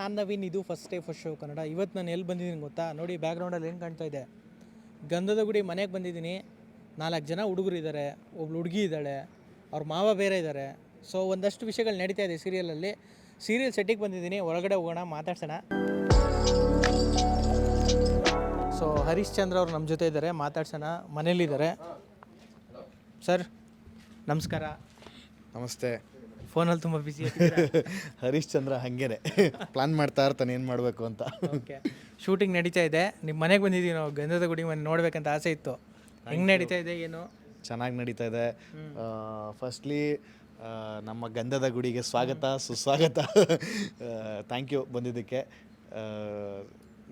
ನಾನು ನವೀನ್, ಇದು first day first show Kannada. ಇವತ್ತು ನಾನು ಎಲ್ಲಿ ಬಂದಿದ್ದೀನಿ ಗೊತ್ತಾ? ನೋಡಿ ಬ್ಯಾಕ್ಗ್ರೌಂಡಲ್ಲಿ ಏನು ಕಾಣ್ತಾ ಇದೆ? ಗಂಧದ ಗುಡಿ ಮನೆಗೆ ಬಂದಿದ್ದೀನಿ. ನಾಲ್ಕು ಜನ ಹುಡುಗರು ಇದ್ದಾರೆ ಒಬ್ಳು ಹುಡುಗಿ ಇದ್ದಾಳೆ ಅವ್ರ ಮಾವ ಬೇರೆ ಇದ್ದಾರೆ ಸೊ ಒಂದಷ್ಟು ವಿಷಯಗಳು ನಡೀತಾ ಇದೆ ಸೀರಿಯಲಲ್ಲಿ ಸೀರಿಯಲ್ ಸೆಟ್ಟಿಗೆ ಬಂದಿದ್ದೀನಿ. ಒಳಗಡೆ ಹೋಗೋಣ, ಮಾತಾಡ್ಸೋಣ. ಸೊ ಹರೀಶ್ ಚಂದ್ರ ಅವ್ರು ನಮ್ಮ ಜೊತೆ ಇದ್ದಾರೆ ಮಾತಾಡ್ಸೋಣ. ಮನೇಲಿದ್ದಾರೆ ಸರ್ ನಮಸ್ಕಾರ. ನಮಸ್ತೆ. ಫೋನಲ್ಲಿ ತುಂಬ ಹರೀಶ್ ಹರೀಶ್ಚಂದ್ರ ಹಂಗೇನೆ. ಪ್ಲಾನ್ ಮಾಡ್ತಾ ಇರ್ತಾನೆ ಏನು ಮಾಡಬೇಕು ಅಂತ. ಓಕೆ ಶೂಟಿಂಗ್ ನಡೀತಾ ಇದೆ. ನಿಮ್ಮ ಮನೆಗೆ ಬಂದಿದ್ದೀವಿ ನಾವು ಗಂಧದ ಗುಡಿ ಮನೆ ನೋಡ್ಬೇಕಂತ ಆಸೆ ಇತ್ತು. ಹೆಂಗೆ ನಡೀತಾ ಇದೆ ಏನು? ಚೆನ್ನಾಗಿ ನಡೀತಾ ಇದೆ. ಫಸ್ಟ್ಲಿ ನಮ್ಮ ಗಂಧದ ಗುಡಿಗೆ ಸ್ವಾಗತ ಸುಸ್ವಾಗತ. ಥ್ಯಾಂಕ್ ಯು ಬಂದಿದ್ದಕ್ಕೆ.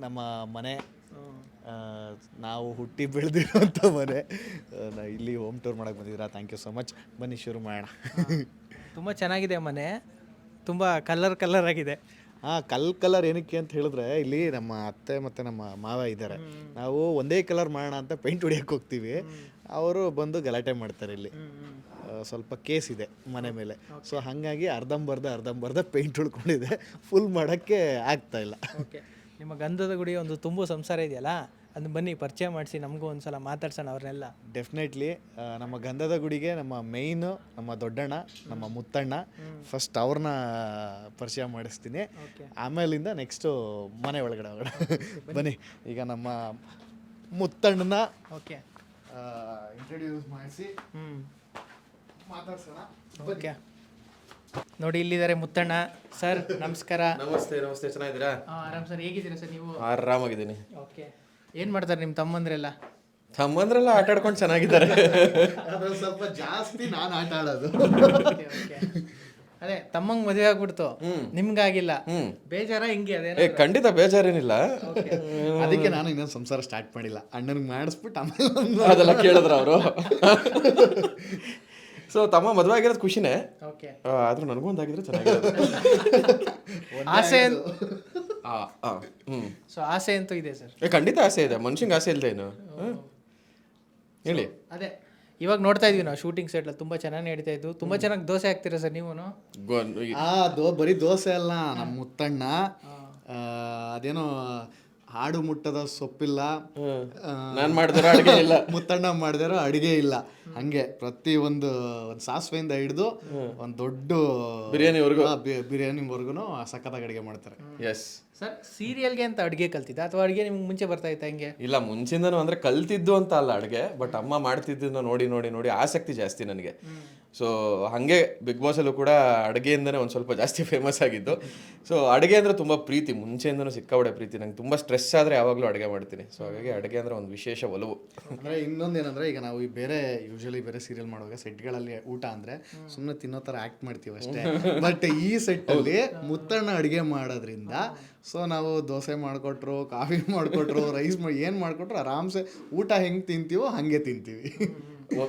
ನಮ್ಮ ಮನೆ ನಾವು ಹುಟ್ಟಿ ಬೆಳೆದಿರುವಂಥ ಮನೆ. ಇಲ್ಲಿ ಹೋಮ್ ಟೂರ್ ಮಾಡಕ್ಕೆ ಬಂದಿದ್ದೀರಾ? ಥ್ಯಾಂಕ್ ಯು ಸೊ ಮಚ್ ಬನ್ನಿ ಶುರು ಮಾಡೋಣ. ತುಂಬ ಚೆನ್ನಾಗಿದೆ ಮನೆ. ತುಂಬ ಕಲರ್ ಕಲರ್ ಆಗಿದೆ. ಹಾಂ ಕಲ್ ಕಲರ್ ಏನಕ್ಕೆ ಅಂತ ಹೇಳಿದ್ರೆ ಇಲ್ಲಿ ನಮ್ಮ ಅತ್ತೆ ಮತ್ತು ನಮ್ಮ ಮಾವ ಇದ್ದಾರೆ. ನಾವು ಒಂದೇ ಕಲರ್ ಮಾಡೋಣ ಅಂತ ಪೇಂಟ್ ಹೊಡಿಯಕ್ಕೆ ಹೋಗ್ತೀವಿ. ಅವರು ಬಂದು ಗಲಾಟೆ ಮಾಡ್ತಾರೆ ಇಲ್ಲಿ. ಆ, ಸ್ವಲ್ಪ ಕೇಸ್ ಇದೆ ಮನೆ ಮೇಲೆ. ಸೊ ಹಾಗಾಗಿ ಅರ್ಧಂಬರ್ಧ ಅರ್ಧಂಬರ್ಧ ಪೇಂಟ್ ಉಳ್ಕೊಂಡಿದೆ. ಫುಲ್ ಮಾಡೋಕ್ಕೆ ಆಗ್ತಾ ಇಲ್ಲ. ಓಕೆ ನಿಮ್ಮ ಗಂಧದ ಗುಡಿ ಒಂದು ತುಂಬು ಸಂಸಾರ ಇದೆಯಲ್ಲ? ಅದನ್ನ ಬನ್ನಿ ಪರಿಚಯ ಮಾಡಿಸಿ ನಮಗೂ ಒಂದು ಸಲ ಮಾತಾಡ್ಸೋಣ ಅವ್ರನ್ನೆಲ್ಲ. ಡೆಫಿನೆಟ್ಲಿ ನಮ್ಮ ಗಂಧದ ಗುಡಿಗೆ ನಮ್ಮ ಮೇಯ್ನು ನಮ್ಮ ದೊಡ್ಡಣ್ಣ ನಮ್ಮ ಮುತ್ತಣ್ಣ ಫಸ್ಟ್ ಅವ್ರನ್ನ ಪರಿಚಯ ಮಾಡಿಸ್ತೀನಿ. ಓಕೆ ಆಮೇಲಿಂದ ನೆಕ್ಸ್ಟು ಮನೆ ಒಳಗಡೆ ಒಳಗಡೆ ಬನ್ನಿ. ಈಗ ನಮ್ಮ ಮುತ್ತಣ್ಣನ ಓಕೆ ಇಂಟ್ರೊಡ್ಯೂಸ್ ಮಾಡಿಸಿ ಹ್ಞೂ ಮಾತಾಡ್ಸೋಣ. ಓಕೆ ನೋಡಿ ಇಲ್ಲಿದ್ದಾರೆ ಮುತ್ತಣ್ಣ. ಸರ್ ನಮಸ್ಕಾರ. ನಮಸ್ತೆ ನಮಸ್ತೆ ಚೆನ್ನಾಗಿದ್ದೀರಾ? ಆರಾಮ್ ಸರ್ ಹೇಗಿದ್ದೀರಾ ಸರ್ ನೀವು? ಆರಾಮಾಗಿದ್ದೀನಿ. ಓಕೆ ಏನು ಮಾಡ್ತಾರೆ ನಿಮ್ಮ ತಮ್ಮಂದ್ರೆಲ್ಲ? ತಮ್ಮಂದ್ರೆಲ್ಲ ಆಟ ಆಡ್ಕೊಂಡು ಚೆನ್ನಾಗಿದ್ದಾರೆ. ಅದ್ರಲ್ಲಿ ಸ್ವಲ್ಪ ಜಾಸ್ತಿ ನಾನು ಆಟ ಆಡೋದು. Okay okay. ಅದೇ ತಮ್ಮಂಗ್ ಮದುವೆ ಆಗ್ಬಿಡ್ತು. ನಿಮ್ಗಾಗಿಲ್ಲ. ಬೇಜಾರ ಹಿಂಗೆ ಅದೇ ಏ ಖಂಡಿತ ಬೇಜಾರೇನಿಲ್ಲ. ಅದಕ್ಕೆ ನಾನು ಇನ್ನೊಂದು ಸಂಸಾರ ಸ್ಟಾರ್ಟ್ ಮಾಡಿಲ್ಲ. ಅಣ್ಣನಿಗೆ ಮಾಡಿಸ್ಬಿಟ್ಟು ಆಮೇಲೆ ಅದೆಲ್ಲ ಕೇಳಿದ್ರ ಅವರು. ಸೊ ತಮ್ಮ ಮದುವೆ ಆಗಿರೋದು ಖುಷಿನೇ. ಆದ್ರೂ ನನಗೂ ಒಂದಾಗಿದ್ರೆ ಚೆನ್ನಾಗಿ ಆಸೆ ಆ, ಆ, ಹ್ಞೂ ಸೊ ಆಸೆ ಅಂತೂ ಇದೆ ಸರ್. ಏ ಖಂಡಿತ ಆಸೆ ಇದೆ. ಮನುಷ್ಯಂಗೆ ಆಸೆ ಇಲ್ಲದೆ ಏನು. ಹೇಳಿ. ಅದೇ ಇವಾಗ ನೋಡ್ತಾ ಇದೀವಿ ನಾವು ಶೂಟಿಂಗ್ ಸೆಟ್ ತುಂಬಾ ಚೆನ್ನಾಗಿ ನಡೀತಾ ಇದ್ದು ತುಂಬಾ ಚೆನ್ನಾಗಿ ದೋಸೆ ಹಾಕ್ತೀರಾ ಸರ್ ನೀವು ಗೊ- ಆ ದೋ ಬರೀ ದೋಸೆ ಅಲ್ಲ ನಮ್ಮ ಮುತ್ತಣ್ಣ. ಆ, ಅದೇನೋ ಹಾಡು ಮುಟ್ಟದ ಸೊಪ್ಪಿಲ್ಲ. ಆ, ನಾನ್ ಮಾಡಿದಿರೋ ಅಡುಗೆ ಇಲ್ಲ. ಮುತ್ತಣ್ಣ ಮಾಡಿದಿರೋ ಅಡಿಗೆ ಇಲ್ಲ. ಹಂಗೆ ಪ್ರತಿ ಒಂದು ಒಂದು ಸಾಸಿವೆಯಿಂದ ಹಿಡಿದು ಒಂದು ದೊಡ್ಡ ಬಿರಿಯಾನಿವರೆಗೂ? ಬಿರಿಯಾನಿ ವರ್ಗುನು ಬಿರಿಯಾನಿವರೆಗೂ ಸಖತ್ತಾಗಿ ಅಡಿಗೆ ಮಾಡ್ತಾರೆ. ಎಸ್ ಸರ್ ಸೀರಿಯಲ್ಗೆ ಅಂತ ಅಡುಗೆ ಕಲ್ತಿದ್ದ? ಅಥವಾ ಅಡುಗೆ ನಿಮ್ಗೆ ಮುಂಚೆ ಬರ್ತಾ ಇತ್ತ ಹಂಗೆ? ಇಲ್ಲ ಮುಂಚಿಂದನೂ ಅಂದ್ರೆ ಕಲ್ತಿದ್ದು ಅಂತ ಅಲ್ಲ ಅಡುಗೆ ಬಟ್ ಅಮ್ಮ ಮಾಡ್ತಿದ್ದನ್ನ ನೋಡಿ ನೋಡಿ ನೋಡಿ ಆಸಕ್ತಿ ಜಾಸ್ತಿ ನನಗೆ. ಸೊ ಹಾಗೆ ಬಿಗ್ ಬಾಸಲ್ಲೂ ಕೂಡ ಅಡುಗೆಯಿಂದನೇ ಒಂದು ಸ್ವಲ್ಪ ಜಾಸ್ತಿ ಫೇಮಸ್ ಆಗಿದ್ದು. ಸೊ ಅಡುಗೆ ಅಂದರೆ ತುಂಬ ಪ್ರೀತಿ ಮುಂಚೆಯಿಂದನೂ ಸಿಕ್ಕಾಬಡೆ ಪ್ರೀತಿ. ನಂಗೆ ತುಂಬ ಸ್ಟ್ರೆಸ್ ಆದರೆ ಯಾವಾಗಲೂ ಅಡುಗೆ ಮಾಡ್ತೀನಿ. ಸೊ ಹಾಗಾಗಿ ಅಡುಗೆ ಅಂದರೆ ಒಂದು ವಿಶೇಷ ಒಲವು. ಅಂದ್ರೆ ಇನ್ನೊಂದೇನಂದ್ರೆ ಈಗ ನಾವು ಈ ಬೇರೆ ಯೂಶಲಿ ಬೇರೆ ಸೀರಿಯಲ್ ಮಾಡುವಾಗ ಸೆಟ್ಗಳಲ್ಲಿ ಊಟ ಅಂದ್ರೆ ಸುಮ್ಮನೆ ತಿನ್ನೋ ತರ ಆಕ್ಟ್ ಮಾಡ್ತೀವಿ ಅಷ್ಟೇ. ಬಟ್ ಈ ಸೆಟ್ ಅಲ್ಲಿ ಮುತ್ತಣ್ಣ ಅಡಿಗೆ ಮಾಡೋದ್ರಿಂದ ಸೊ ನಾವು ದೋಸೆ ಮಾಡಿಕೊಟ್ರು ಕಾಫಿ ಮಾಡಿಕೊಟ್ರು ರೈಸ್ ಏನು ಮಾಡಿಕೊಟ್ರು ಆರಾಮ್ಸೆ ಊಟ ಹೆಂಗೆ ತಿಂತೀವೋ ಹಾಗೆ ತಿಂತೀವಿ.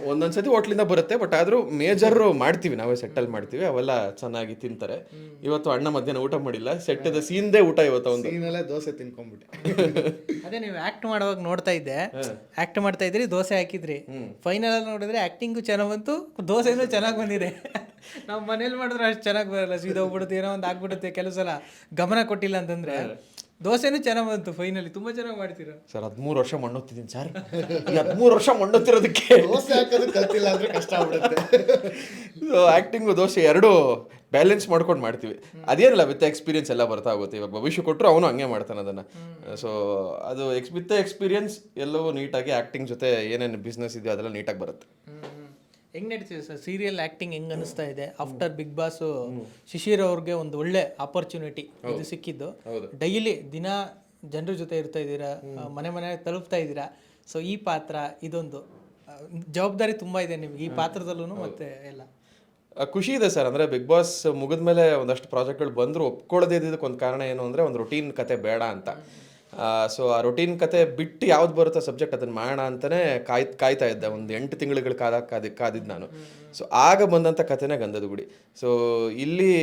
ಒಂದೊಂದ್ಸತಿ ಹೋಟ್ಲಿಂದ ಬರುತ್ತೆ ಬಟ್ ಆದರೂ ಮೇಜರ್ ಮಾಡ್ತೀವಿ ನಾವೇ ಸೆಟ್ಟಲ್ಲಿ ಮಾಡ್ತೀವಿ ಅವೆಲ್ಲ ಚೆನ್ನಾಗಿ ತಿಂತಾರೆ. ಇವತ್ತು ಅಣ್ಣ ಮಧ್ಯಾಹ್ನ ಊಟ ಮಾಡಿಲ್ಲ ಸೆಟ್ಟದ ಸೀನ್ದೇ ಊಟ ಇವತ್ತು ಒಂದು. ಸೀನಲ್ಲೇ ದೋಸೆ ತಿನ್ಕೊಂಡ್ಬಿಟ್ಟೆ ಅದೇ ನೀವು ಆಕ್ಟ್ ಮಾಡುವಾಗ ನೋಡ್ತಾ ಇದ್ದೆ ಆಕ್ಟ್ ಮಾಡ್ತಾ ಇದ್ರಿ ದೋಸೆ ಹಾಕಿದ್ರಿ. ಫೈನಲ್ ಅಲ್ಲಿ ನೋಡಿದ್ರೆ ಆಕ್ಟಿಂಗು ಚೆನ್ನಾಗಿ ಬಂತು ದೋಸೆನೂ ಚೆನ್ನಾಗಿ ಬಂದಿದೆ. ನಾವು ಮನೇಲಿ ಮಾಡಿದ್ರೆ ಅಷ್ಟು ಚೆನ್ನಾಗಿ ಬರಲ್ಲ ಸೀದಾ ಹೋಗ್ಬಿಡುತ್ತೆ ಏನೋ ಒಂದು ಆಗ್ಬಿಡುತ್ತೆ ಕೆಲವು ಸಲ ಗಮನ ಕೊಟ್ಟಿಲ್ಲ ಅಂತಂದ್ರೆ. ದೋಸೆನೂ ಚೆನ್ನಾಗಿ ಬಂತು ಫೈನಲಿ ತುಂಬಾ ಚೆನ್ನಾಗಿ ಮಾಡ್ತೀರಾ? ಸರ್ ಹದಿಮೂರು ವರ್ಷ ಮಣ್ಣೊತ್ತಿದ್ದೀನಿ ಸರ್. ಈ ಹದಿಮೂರು ವರ್ಷ ಮಣ್ಣೊತ್ತಿರೋದಕ್ಕೆ ದೋಸೆ ಹಾಕೋದು ಕಲ್ತಿಲ್ಲ ಅಂದ್ರೆ ಕಷ್ಟ ಆಗ್ಬಿಡುತ್ತೆ. ಆ್ಯಕ್ಟಿಂಗು ದೋಸೆ ಎರಡು ಬ್ಯಾಲೆನ್ಸ್ ಮಾಡ್ಕೊಂಡು ಮಾಡ್ತೀವಿ. ಅದೇನಿಲ್ಲ ವಿತ್ ಎಕ್ಸ್ಪೀರಿಯನ್ಸ್ ಎಲ್ಲ ಬರ್ತಾ ಹೋಗುತ್ತೆ. ಇವಾಗ ಭವಿಷ್ಯ ಕೊಟ್ಟರು ಅವನು ಹಂಗೆ ಮಾಡ್ತಾನೆ ಅದನ್ನು. ಸೊ ಅದು ಎಕ್ಸ್ ವಿತ್ ಎಕ್ಸ್ಪೀರಿಯನ್ಸ್ ಎಲ್ಲವೂ ನೀಟಾಗಿ ಆ್ಯಕ್ಟಿಂಗ್ ಜೊತೆ ಏನೇನು ಬಿಸ್ನೆಸ್ ಇದೆಯೋ ಅದೆಲ್ಲ ನೀಟಾಗಿ ಬರುತ್ತೆ. ಹೆಂಗ್ ನಡೀತಿದೆ ಸರ್? ಸೀರಿಯಲ್ ಆಕ್ಟಿಂಗ್ ಹೆಂಗ್ ಅನಿಸ್ತಾ ಇದೆ? ಆಫ್ಟರ್ ಬಿಗ್ ಬಾಸ್ ಶಿಶಿರ್ ಅವ್ರಿಗೆ ಒಂದು ಒಳ್ಳೆ ಆಪರ್ಚುನಿಟಿ ಇದು ಸಿಕ್ಕಿದ್ದು. ಡೈಲಿ ದಿನ ಜನರ ಜೊತೆ ಇರ್ತಾ ಇದ್ದೀರಾ? ಮನೆ ಮನೆ ತಲುಪ್ತಾ ಇದ್ದೀರಾ? ಸೊ ಈ ಪಾತ್ರ ಇದೊಂದು. ಆ, ಜವಾಬ್ದಾರಿ ತುಂಬಾ ಇದೆ ನಿಮ್ಗೆ ಈ ಪಾತ್ರದಲ್ಲೂ ಮತ್ತೆ ಎಲ್ಲ. ಆ, ಖುಷಿ ಇದೆ ಸರ್. ಅಂದರೆ ಬಿಗ್ ಬಾಸ್ ಮುಗಿದ ಮೇಲೆ ಒಂದಷ್ಟು ಪ್ರಾಜೆಕ್ಟ್ಗಳು ಬಂದರೂ ಒಪ್ಕೊಳ್ಳದೇ ಇದ್ದಕ್ಕೆ ಒಂದು ಕಾರಣ ಏನು ಅಂದರೆ ಒಂದು ರುಟೀನ್ ಕತೆ ಬೇಡ ಅಂತ. ಸೊ ಆ ರೊಟೀನ್ ಕತೆ ಬಿಟ್ಟು ಯಾವ್ದು ಬರುತ್ತೋ ಸಬ್ಜೆಕ್ಟ್ ಅದನ್ನು ಮಾಡೋಣ ಅಂತಲೇ ಕಾಯ್ ಕಾಯ್ತಾ ಇದ್ದೆ. ಒಂದು ಎಂಟು ತಿಂಗಳುಗಳು ಕಾದ ಕಾದಿ ಕಾದಿದ್ದು ನಾನು. ಸೊ ಆಗ ಬಂದಂಥ ಕಥೆನೇ ಗಂಧದ ಗುಡಿ. ಸೊ ಇಲ್ಲಿ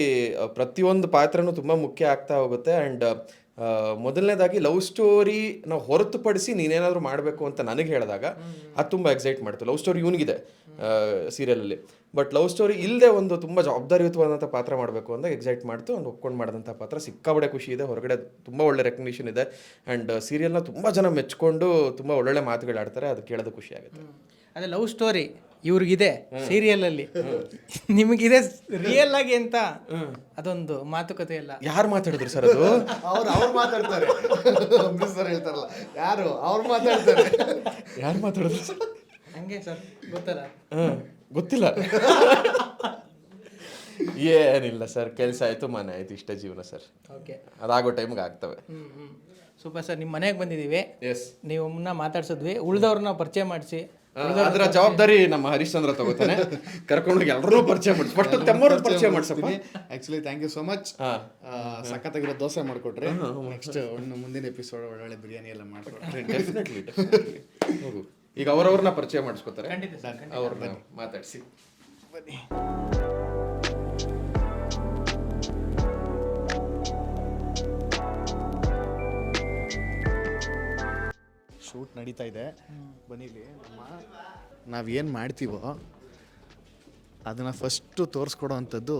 ಪ್ರತಿಯೊಂದು ಪಾತ್ರನೂ ತುಂಬ ಮುಖ್ಯ ಆಗ್ತಾ ಹೋಗುತ್ತೆ. ಆ್ಯಂಡ್ ಮೊದಲನೇದಾಗಿ ಲವ್ ಸ್ಟೋರಿ ನಾವು ಹೊರತುಪಡಿಸಿ ನೀನೇನಾದರೂ ಮಾಡಬೇಕು ಅಂತ ನನಗೆ ಹೇಳಿದಾಗ ಅದು ತುಂಬ ಎಕ್ಸೈಟ್ ಮಾಡ್ತು ಲವ್ ಸ್ಟೋರಿ ಇವನಿಗಿದೆ. ಸೀರಿಯಲಲ್ಲಿ. ಬಟ್ ಲವ್ ಸ್ಟೋರಿ ಇಲ್ಲದೆ ಒಂದು ತುಂಬ ಜವಾಬ್ದಾರಿಯುತವಾದಂಥ ಪಾತ್ರ ಮಾಡಬೇಕು ಅಂತ ಎಕ್ಸೈಟ್ ಮಾಡ್ತು ಒಂದು ಒಪ್ಕೊಂಡು ಮಾಡಿದಂಥ ಪಾತ್ರ ಸಿಕ್ಕಾಬಡೆ ಖುಷಿ ಇದೆ. ಹೊರಗಡೆ ತುಂಬ ಒಳ್ಳೆ ರೆಕಗ್ನಿಷನ್ ಇದೆ. ಆ್ಯಂಡ್ ಸೀರಿಯಲ್ನ ತುಂಬ ಜನ ಮೆಚ್ಕೊಂಡು ತುಂಬ ಒಳ್ಳೊಳ್ಳೆ ಮಾತುಗಳು ಆಡ್ತಾರೆ ಅದು ಕೇಳೋದು ಖುಷಿ ಆಗುತ್ತೆ. ಅದೇ ಲವ್ ಸ್ಟೋರಿ ಇವ್ರಿಗಿದೆ ಸೀರಿಯಲ್ ಅಲ್ಲಿ. ನಿಮಗಿದೆ ರಿಯಲ್ ಆಗಿ ಅಂತ ಅದೊಂದು ಮಾತುಕತೆ ಇಲ್ಲ ಯಾರು ಮಾತಾಡಿದ್ರು ಸರ್ ಅದು? ಅವ್ರು ಅವ್ರು ಮಾತಾಡ್ತಾರೆ. ಸರ್ ಹೇಳ್ತಾರಲ್ಲ. ಯಾರು? ಅವ್ರು ಮಾತಾಡ್ತಾರೆ. ಯಾರು ಮಾತಾಡಿದ್ರು ಸರ್? ಹಂಗೆ ಸರ್ ಗೊತ್ತಲ್ಲ? ಹಾಂ ಗೊತ್ತಿಲ್ಲ. ಏನಿಲ್ಲ ಸರ್ ಕೆಲಸ ಆಯಿತು ಮನೆ ಆಯ್ತು ಇಷ್ಟ ಜೀವನ ಸರ್. ಓಕೆ. ಅದಾಗೋ ಟೈಮ್ಗೆ ಆಗ್ತವೆ. ಹ್ಮ್ ಹ್ಮ್. ಸೂಪರ್ ಸರ್ ನಿಮ್ಮ ಮನೆಗೆ ಬಂದಿದ್ದೀವಿ ಎಸ್ ನೀವು ಮುನ್ನ ಮಾತಾಡ್ಸಿದ್ವಿ. ಉಳ್ದವ್ರನ್ನ ಪರಿಚಯ ಮಾಡಿಸಿ. ಅದರ ಜವಾಬ್ದಾರಿ ನಮ್ಮ ಹರಿಶ್ಚಂದ್ರ ತಗೋತಾನೆ. ಕರ್ಕೊಂಡು ಎಲ್ಲರೂ ಪರಿಚಯ ಮಾಡಿಸಿ. ಫಸ್ಟ್ ತಮ್ಮರು ಪರಿಚಯ ಮಾಡಿಸಪ್ಪ. Actually thank you so much ಹಾ. ಸಖತ್ತಾಗಿರೋ ದೋಸೆ ಮಾಡಿಕೊಟ್ರೆ. ನೆಕ್ಸ್ಟ್ ಒಂದು ಮುಂದಿನ ಎಪಿಸೋಡ್ ಒಳ್ಳೊಳ್ಳೆ ಬಿರಿಯಾನಿ ಎಲ್ಲ ಮಾಡ್ಕೊಟ್ರೆ ಡೆಫಿನೆಟ್ಲಿ ಹೋಗು. ಈಗ ಅವರವ್ರನ್ನ ಪರಿಚಯ ಮಾಡಿಸ್ಕೋತಾರೆ. ಖಂಡಿತ ಸರ್ ಅವ್ರನ್ನ ಮಾತಾಡಿಸಿ. ಬನ್ನಿ. ಶೂಟ್ ನಡೀತಾ ಇದೆ. ಬನ್ನಿಲಿ ನಾವು ನಾವೇನು ಮಾಡ್ತೀವೋ ಅದನ್ನು ಫಸ್ಟು ತೋರಿಸ್ಕೊಡೋ ಅಂಥದ್ದು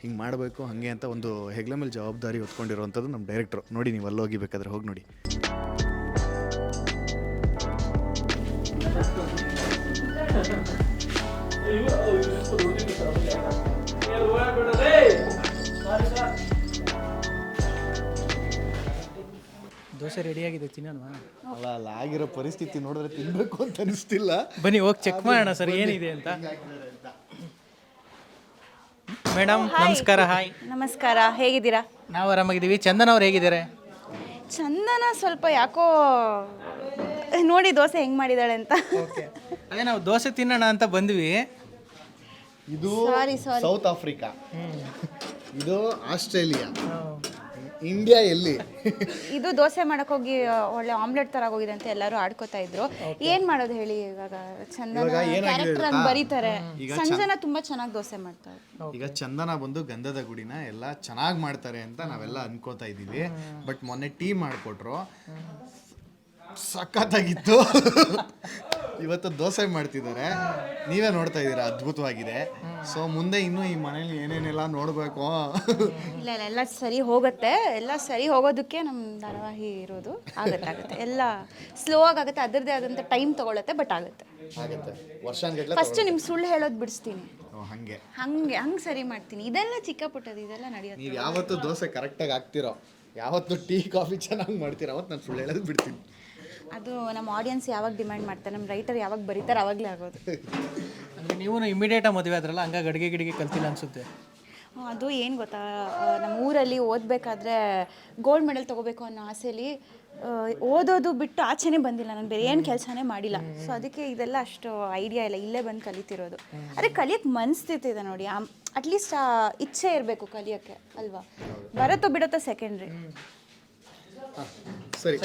ಹಿಂಗೆ ಮಾಡಬೇಕು ಹಾಗೆ ಅಂತ ಒಂದು ಹೆಗ್ಲ ಮೇಲೆ ಜವಾಬ್ದಾರಿ ಹೊತ್ಕೊಂಡಿರೋವಂಥದ್ದು ನಮ್ಮ ಡೈರೆಕ್ಟ್ರು ನೋಡಿ ನೀವು ಅಲ್ಲೋಗಿ ಹೋಗಿ ಬೇಕಾದ್ರೆ ಹೋಗಿ ನೋಡಿ. ದೋಸೆ ರೆಡಿಯಾಗಿದೆ ತಿನ್ನೋಣ ಅಲ್ಲ ಅಲ್ಲ ಆಗಿರೋ ಪರಿಸ್ಥಿತಿ ನೋಡಿದ್ರೆ ತಿನ್ನಬೇಕು ಅಂತ ಅನಿಸ್ತಿಲ್ಲ. ಬನ್ನಿ ಹೋಗಿ ಚೆಕ್ ಮಾಡೋಣ ಸರ್ ಏನಿದೆ ಅಂತ. ಮೇಡಮ್ ನಮಸ್ಕಾರ ಹಾಯ್ ನಮಸ್ಕಾರ ಹೇಗಿದ್ದೀರಾ? ನಾವು ಆರಾಮಾಗಿದ್ದೀವಿ. ಚಂದನ ಅವ್ರು ಹೇಗಿದ್ದಾರೆ? ಚಂದನ ಸ್ವಲ್ಪ ಯಾಕೋ ನೋಡಿ ದೋಸೆ ಹೆಂಗ್ ಮಾಡಿದಾಳೆ ಅಂತ. ಓಕೆ ಅದೇ ನಾವು ದೋಸೆ ತಿನ್ನೋಣ ಅಂತ ಬಂದ್ವಿ. ಇದು ಸೌತ್ ಆಫ್ರಿಕಾ ಇದು ಆಸ್ಟ್ರೇಲಿಯಾ. ಇಂಡಿಯಾ ಎಲ್ಲಿ? ಇದು ದೋಸೆ ಮಾಡಕ್ ಹೋಗಿ ಆ, ಒಳ್ಳೆ ಆಮ್ಲೆಟ್ ತರ ಹೋಗಿದೆ ಅಂತ ಎಲ್ಲರೂ ಆಡ್ಕೋತಾ ಇದ್ರು. ಏನ್ ಮಾಡೋದು ಹೇಳಿ ಇವಾಗ? ಚಂದನ ಇವಾಗ ಏನಾಗಿದೆ? ಕ್ಯಾರೆಕ್ಟರ್ ಹಂಗ್ ಗೊತ್ತಾ? ಬರೀತಾರೆ. ಈಗ ಸಂಜನ ತುಂಬಾ ಚೆನ್ನಾಗಿ ದೋಸೆ ಮಾಡ್ತಾರೆ. ಈಗ ಚಂದನ ಬಂದು ಗಂಧದ ಗುಡಿನ ಎಲ್ಲ ಚೆನ್ನಾಗಿ ಮಾಡ್ತಾರೆ ಅಂತ ನಾವೆಲ್ಲ ಅನ್ಕೋತಾ ಇದ್ದೀವಿ. ಬಟ್ ಮೊನ್ನೆ ಟೀ ಮಾಡಿಕೊಟ್ರು. ಸಖತ್ತಾಗಿತ್ತು. ಇವತ್ತು ದೋಸೆ ಮಾಡ್ತಿದ್ದಾರೆ. ನೀವೇ ನೋಡ್ತಾ ಇದ್ದೀರಾ ಅದ್ಭುತವಾಗಿದೆ. ಸೊ ಮುಂದೆ ಇನ್ನು ಈ ಮನೇಲಿ ಏನೇನೆಲ್ಲ ನೋಡಬೇಕು? ಇಲ್ಲ ಇಲ್ಲ ಎಲ್ಲ ಸರಿ ಹೋಗುತ್ತೆ. ಎಲ್ಲ ಸರಿ ಹೋಗೋದಕ್ಕೆ ನಮ್ಮ ಧಾರಾವಾಹಿ ಇರೋದು ಆಗತ್ತೆ ಆಗುತ್ತೆ. ಎಲ್ಲ ಸ್ಲೋ ಆಗುತ್ತೆ ಅದರದೇ ಆದಂಥ ಟೈಮ್ ತಗೊಳತ್ತೆ ಬಟ್ ಆಗುತ್ತೆ. ಆಗುತ್ತೆ. ವರ್ಷಾನ್ಗಟ್ಲೆ ಫಸ್ಟ್ ನಿಮ್ಗೆ ಸುಳ್ಳು ಹೇಳೋದು ಬಿಡಿಸ್ತೀನಿ. ಓ, ಹಂಗೆ. ಹಂಗೆ ಹಂಗೆ ಸರಿ ಮಾಡ್ತೀನಿ. ಇದೆಲ್ಲ ಚಿಕ್ಕ ಇದೆಲ್ಲ ನಡೆಯುತ್ತೆ. ನೀವು ಯಾವತ್ತು ದೋಸೆ ಕರೆಕ್ಟಾಗಿ ಹಾಕ್ತಿರೋ ಯಾವತ್ತು ಟೀ ಕಾಫಿ ಚೆನ್ನಾಗಿ ಮಾಡ್ತೀರೋ ಅವತ್ತು ನಾನು ಸುಳ್ಳು ಹೇಳೋದು ಬಿಡ್ತೀನಿ. ಅದು ನಮ್ಮ ಆಡಿಯನ್ಸ್ ಯಾವಾಗ ಡಿಮ್ಯಾಂಡ್ ಮಾಡ್ತಾರೆ ನಮ್ಮ ರೈಟರ್ ಯಾವಾಗ ಬರೀತಾರೆ ಅವಾಗಲೇ ಆಗೋದು. ಅಂದರೆ ನೀವು ಇಮಿಡಿಯೇಟಾಗಿ ಮದುವೆ ಆದ್ರಲ್ಲ ಹಂಗಾಗಿ ಅಡುಗೆ ಗಿಡಿಗೆ ಕಲ್ತಿಲ್ಲ ಅನ್ಸುತ್ತೆ? ಅದು ಏನು ಗೊತ್ತಾ ನಮ್ಮ ಊರಲ್ಲಿ ಓದಬೇಕಾದ್ರೆ ಗೋಲ್ಡ್ ಮೆಡಲ್ ತೊಗೋಬೇಕು ಅನ್ನೋ ಆಸೆಯಲ್ಲಿ ಓದೋದು ಬಿಟ್ಟು ಆಚೆನೇ ಬಂದಿಲ್ಲ ನಾನು ಬೇರೆ ಏನು ಕೆಲಸನೇ ಮಾಡಿಲ್ಲ. ಸೊ ಅದಕ್ಕೆ ಇದೆಲ್ಲ ಅಷ್ಟು ಐಡಿಯಾ ಇಲ್ಲ ಇಲ್ಲೇ ಬಂದು ಕಲಿತಿರೋದು. ಅದೇ ಕಲಿಯೋಕ್ಕೆ ಮನಸ್ಥಿತಿದೆ ನೋಡಿ ಅಟ್ಲೀಸ್ಟ್ ಇಚ್ಛೆ ಇರಬೇಕು ಕಲಿಯೋಕ್ಕೆ ಅಲ್ವಾ? ಬರತ್ತೋ ಬಿಡುತ್ತೋ ಸೆಕೆಂಡ್ರಿ ಸರಿ.